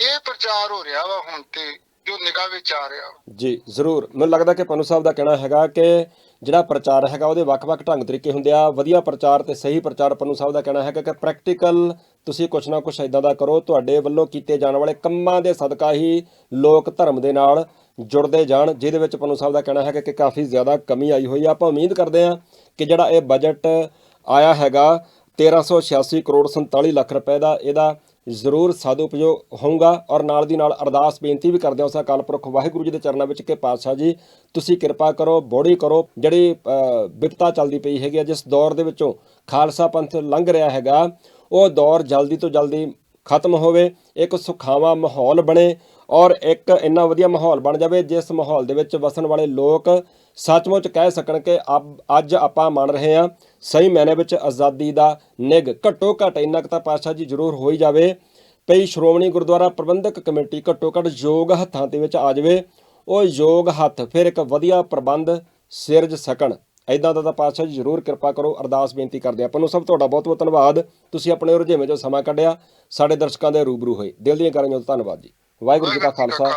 ਇਹ ਪ੍ਰਚਾਰ ਹੋ ਰਿਹਾ ਵਾ ਹੁਣ ਤੇ ਜੋ ਨਿਗਾਹ ਵਿੱਚ ਆ ਰਿਹਾ। ਜੀ ਜ਼ਰੂਰ। ਮੈਨੂੰ ਲੱਗਦਾ ਕਿ ਪਨੂ ਸਾਹਿਬ ਦਾ ਕਹਿਣਾ ਹੈਗਾ ਕਿ ਜਿਹੜਾ ਪ੍ਰਚਾਰ ਹੈਗਾ ਉਹਦੇ ਵੱਖ-ਵੱਖ ਢੰਗ ਤਰੀਕੇ ਹੁੰਦੇ ਆ। ਵਧੀਆ ਪ੍ਰਚਾਰ ਤੇ ਸਹੀ ਪ੍ਰਚਾਰ ਪਨੂ ਸਾਹਿਬ ਦਾ ਕਹਿਣਾ ਹੈਗਾ ਕਿ ਪ੍ਰੈਕਟੀਕਲ ਤੁਸੀਂ ਕੁਛ ਨਾ ਕੁਛ ਇਦਾਂ ਦਾ ਕਰੋ, ਤੁਹਾਡੇ ਵੱਲੋਂ ਕੀਤੇ ਜਾਣ ਵਾਲੇ ਕੰਮਾਂ ਦੇ ਸਦਕਾ ਹੀ ਲੋਕ ਧਰਮ ਦੇ ਨਾਲ ਜੁੜਦੇ ਜਾਣ, ਜਿਹਦੇ ਵਿੱਚ ਪਨੂ ਸਾਹਿਬ ਦਾ ਕਹਿਣਾ ਹੈਗਾ ਕਿ ਕਾਫੀ ਜ਼ਿਆਦਾ ਕਮੀ ਆਈ ਹੋਈ ਆ। ਆਪਾਂ ਉਮੀਦ ਕਰਦੇ ਹਾਂ ਕਿ ਜਿਹੜਾ ਇਹ ਬਜਟ ਆਇਆ ਹੈਗਾ 1386 ਕਰੋੜ 47 ਲੱਖ ਰੁਪਏ ਦਾ, ਇਹਦਾ ਜ਼ਰੂਰ ਸਦਉਪਯੋਗ ਹੋਊਗਾ ਔਰ ਨਾਲ ਦੀ ਨਾਲ ਅਰਦਾਸ ਬੇਨਤੀ ਵੀ ਕਰਦੇ ਹਾਂ ਉਸ ਅਕਾਲ ਪੁਰਖ ਵਾਹਿਗੁਰੂ ਜੀ ਦੇ ਚਰਨਾਂ ਵਿੱਚ ਕਿ ਪਾਤਸ਼ਾਹ ਜੀ, ਤੁਸੀਂ ਕਿਰਪਾ ਕਰੋ, ਬੋੜੀ ਕਰੋ। ਜਿਹੜੀ ਵਿਪਤਾ ਚੱਲਦੀ ਪਈ ਹੈਗੀ ਆ, ਜਿਸ ਦੌਰ ਦੇ ਵਿੱਚੋਂ ਖਾਲਸਾ ਪੰਥ ਲੰਘ ਰਿਹਾ ਹੈਗਾ ਉਹ ਦੌਰ ਜਲਦੀ ਤੋਂ ਜਲਦੀ ਖਤਮ ਹੋਵੇ, ਇੱਕ ਸੁਖਾਵਾਂ ਮਾਹੌਲ ਬਣੇ ਔਰ ਇੱਕ ਇੰਨਾ ਵਧੀਆ ਮਾਹੌਲ ਬਣ ਜਾਵੇ, ਜਿਸ ਮਾਹੌਲ ਦੇ ਵਿੱਚ ਵਸਣ ਵਾਲੇ ਲੋਕ ਸੱਚਮੁੱਚ ਕਹਿ ਸਕਣ ਕਿ ਅਬ- ਅੱਜ ਆਪਾਂ ਮੰਨ ਰਹੇ ਹਾਂ, ਸਹੀ ਮੈਨੇ ਵਿੱਚ ਆਜ਼ਾਦੀ ਦਾ ਨਿਗ ਘੱਟੋ ਘੱਟ ਇੰਨਾ ਕੁ ਤਾਂ ਪਾਤਸ਼ਾਹ ਜੀ ਜ਼ਰੂਰ ਹੋ ਹੀ ਜਾਵੇ ਪਈ ਸ਼੍ਰੋਮਣੀ ਗੁਰਦੁਆਰਾ ਪ੍ਰਬੰਧਕ ਕਮੇਟੀ ਘੱਟੋ ਘੱਟ ਯੋਗ ਹੱਥਾਂ ਦੇ ਵਿੱਚ ਆ ਜਾਵੇ, ਉਹ ਯੋਗ ਹੱਥ ਫਿਰ ਇੱਕ ਵਧੀਆ ਪ੍ਰਬੰਧ ਸਿਰਜ ਸਕਣ। ਐਦਾਂ ਦਾ ਤਾਂ ਪਾਤਸ਼ਾਹ ਜੀ ਜ਼ਰੂਰ ਕਿਰਪਾ ਕਰੋ ਅਰਦਾਸ ਬੇਨਤੀ ਕਰਦੇ ਆਪਾਂ ਨੂੰ ਸਭ ਤੁਹਾਡਾ ਬਹੁਤ ਬਹੁਤ ਧੰਨਵਾਦ। ਤੁਸੀਂ ਆਪਣੇ ਰੁਝੇਵੇਂ 'ਚੋਂ ਸਮਾਂ ਕੱਢਿਆ ਸਾਡੇ ਦਰਸ਼ਕਾਂ ਦੇ ਰੂਬਰੂ ਹੋਏ। ਦਿਲ ਦੀਆਂ ਕਰਾਂਗੇ ਧੰਨਵਾਦ ਜੀ। ਵਾਹਿਗੁਰੂ ਜੀ ਕਾ ਖਾਲਸਾ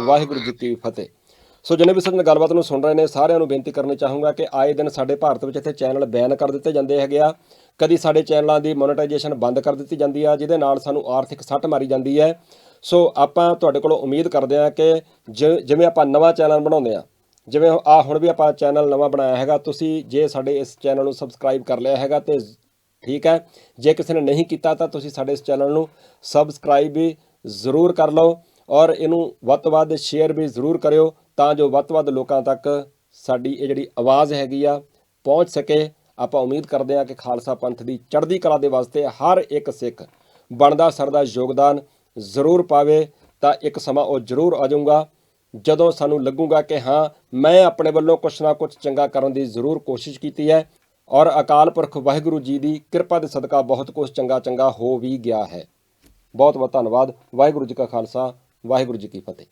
ਵਾਹਿਗੁਰੂ ਜੀ ਕੀ ਫਤਿਹ। ਸੋ ਜਿਨੇ ਵੀ ਸੱਜਣ ਗੱਲਬਾਤ ਨੂੰ ਸੁਣ ਰਹੇ ਨੇ ਸਾਰਿਆਂ ਨੂੰ ਬੇਨਤੀ ਕਰਨੀ ਚਾਹੂੰਗਾ ਕਿ ਆਏ ਦਿਨ ਸਾਡੇ ਭਾਰਤ ਵਿੱਚ ਇੱਥੇ ਚੈਨਲ ਬੈਨ ਕਰ ਦਿੱਤੇ ਜਾਂਦੇ ਹੈਗੇ ਆ। ਕਦੀ ਸਾਡੇ ਚੈਨਲਾਂ ਦੀ ਮੋਨੇਟਾਈਜੇਸ਼ਨ ਬੰਦ ਕਰ ਦਿੱਤੀ ਜਾਂਦੀ ਆ ਜਿਹਦੇ ਨਾਲ ਸਾਨੂੰ ਆਰਥਿਕ ਸੱਟ ਮਾਰੀ ਜਾਂਦੀ ਹੈ। ਸੋ ਆਪਾਂ ਤੁਹਾਡੇ ਕੋਲੋਂ ਉਮੀਦ ਕਰਦੇ ਆ ਕਿ ਜਿਵੇਂ ਆਪਾਂ ਨਵਾਂ ਚੈਨਲ ਬਣਾਉਂਦੇ ਆ ਜਿਵੇਂ ਆ ਹੁਣ ਵੀ ਆਪਾਂ ਚੈਨਲ ਨਵਾਂ ਬਣਾਇਆ ਹੈਗਾ, ਤੁਸੀਂ ਜੇ ਸਾਡੇ ਇਸ ਚੈਨਲ ਨੂੰ ਸਬਸਕ੍ਰਾਈਬ ਕਰ ਲਿਆ ਹੈਗਾ ਤੇ ਠੀਕ ਹੈ, ਜੇ ਕਿਸੇ ਨੇ ਨਹੀਂ ਕੀਤਾ ਤਾਂ ਤੁਸੀਂ ਸਾਡੇ ਇਸ ਚੈਨਲ ਨੂੰ ਸਬਸਕ੍ਰਾਈਬ ਵੀ ਜ਼ਰੂਰ ਕਰ ਲਓ ਔਰ ਇਹਨੂੰ ਵੱਧ ਤੋਂ ਵੱਧ ਸ਼ੇਅਰ ਵੀ ਜ਼ਰੂਰ ਕਰਿਓ ਤਾਂ ਜੋ ਵੱਧ ਤੋਂ ਵੱਧ ਲੋਕਾਂ ਤੱਕ ਸਾਡੀ ਇਹ ਜਿਹੜੀ ਆਵਾਜ਼ ਹੈਗੀ ਆ ਪਹੁੰਚ ਸਕੇ। ਆਪਾਂ ਉਮੀਦ ਕਰਦੇ ਹਾਂ ਕਿ ਖਾਲਸਾ ਪੰਥ ਦੀ ਚੜ੍ਹਦੀ ਕਲਾ ਦੇ ਵਾਸਤੇ ਹਰ ਇੱਕ ਸਿੱਖ ਬਣਦਾ, ਸਰਦਾ, ਯੋਗਦਾਨ ਜ਼ਰੂਰ ਪਾਵੇ। ਤਾਂ ਇੱਕ ਸਮਾਂ ਉਹ ਜ਼ਰੂਰ ਆ ਜਾਊਗਾ। ਜਦੋਂ ਸਾਨੂੰ ਲੱਗੂਗਾ ਕਿ ਹਾਂ, ਮੈਂ ਆਪਣੇ ਵੱਲੋਂ ਕੁਛ ਨਾ ਕੁਛ ਚੰਗਾ ਕਰਨ ਦੀ ਜ਼ਰੂਰ ਕੋਸ਼ਿਸ਼ ਕੀਤੀ ਹੈ ਔਰ ਅਕਾਲ ਪੁਰਖ ਵਾਹਿਗੁਰੂ ਜੀ ਦੀ ਕਿਰਪਾ ਦੇ ਸਦਕਾ ਬਹੁਤ ਕੁਝ ਚੰਗਾ ਚੰਗਾ ਹੋ ਵੀ ਗਿਆ ਹੈ। ਬਹੁਤ ਬਹੁਤ ਧੰਨਵਾਦ। ਵਾਹਿਗੁਰੂ ਜੀ ਕਾ ਖਾਲਸਾ, ਵਾਹਿਗੁਰੂ ਜੀ ਕੀ ਫਤਿਹ।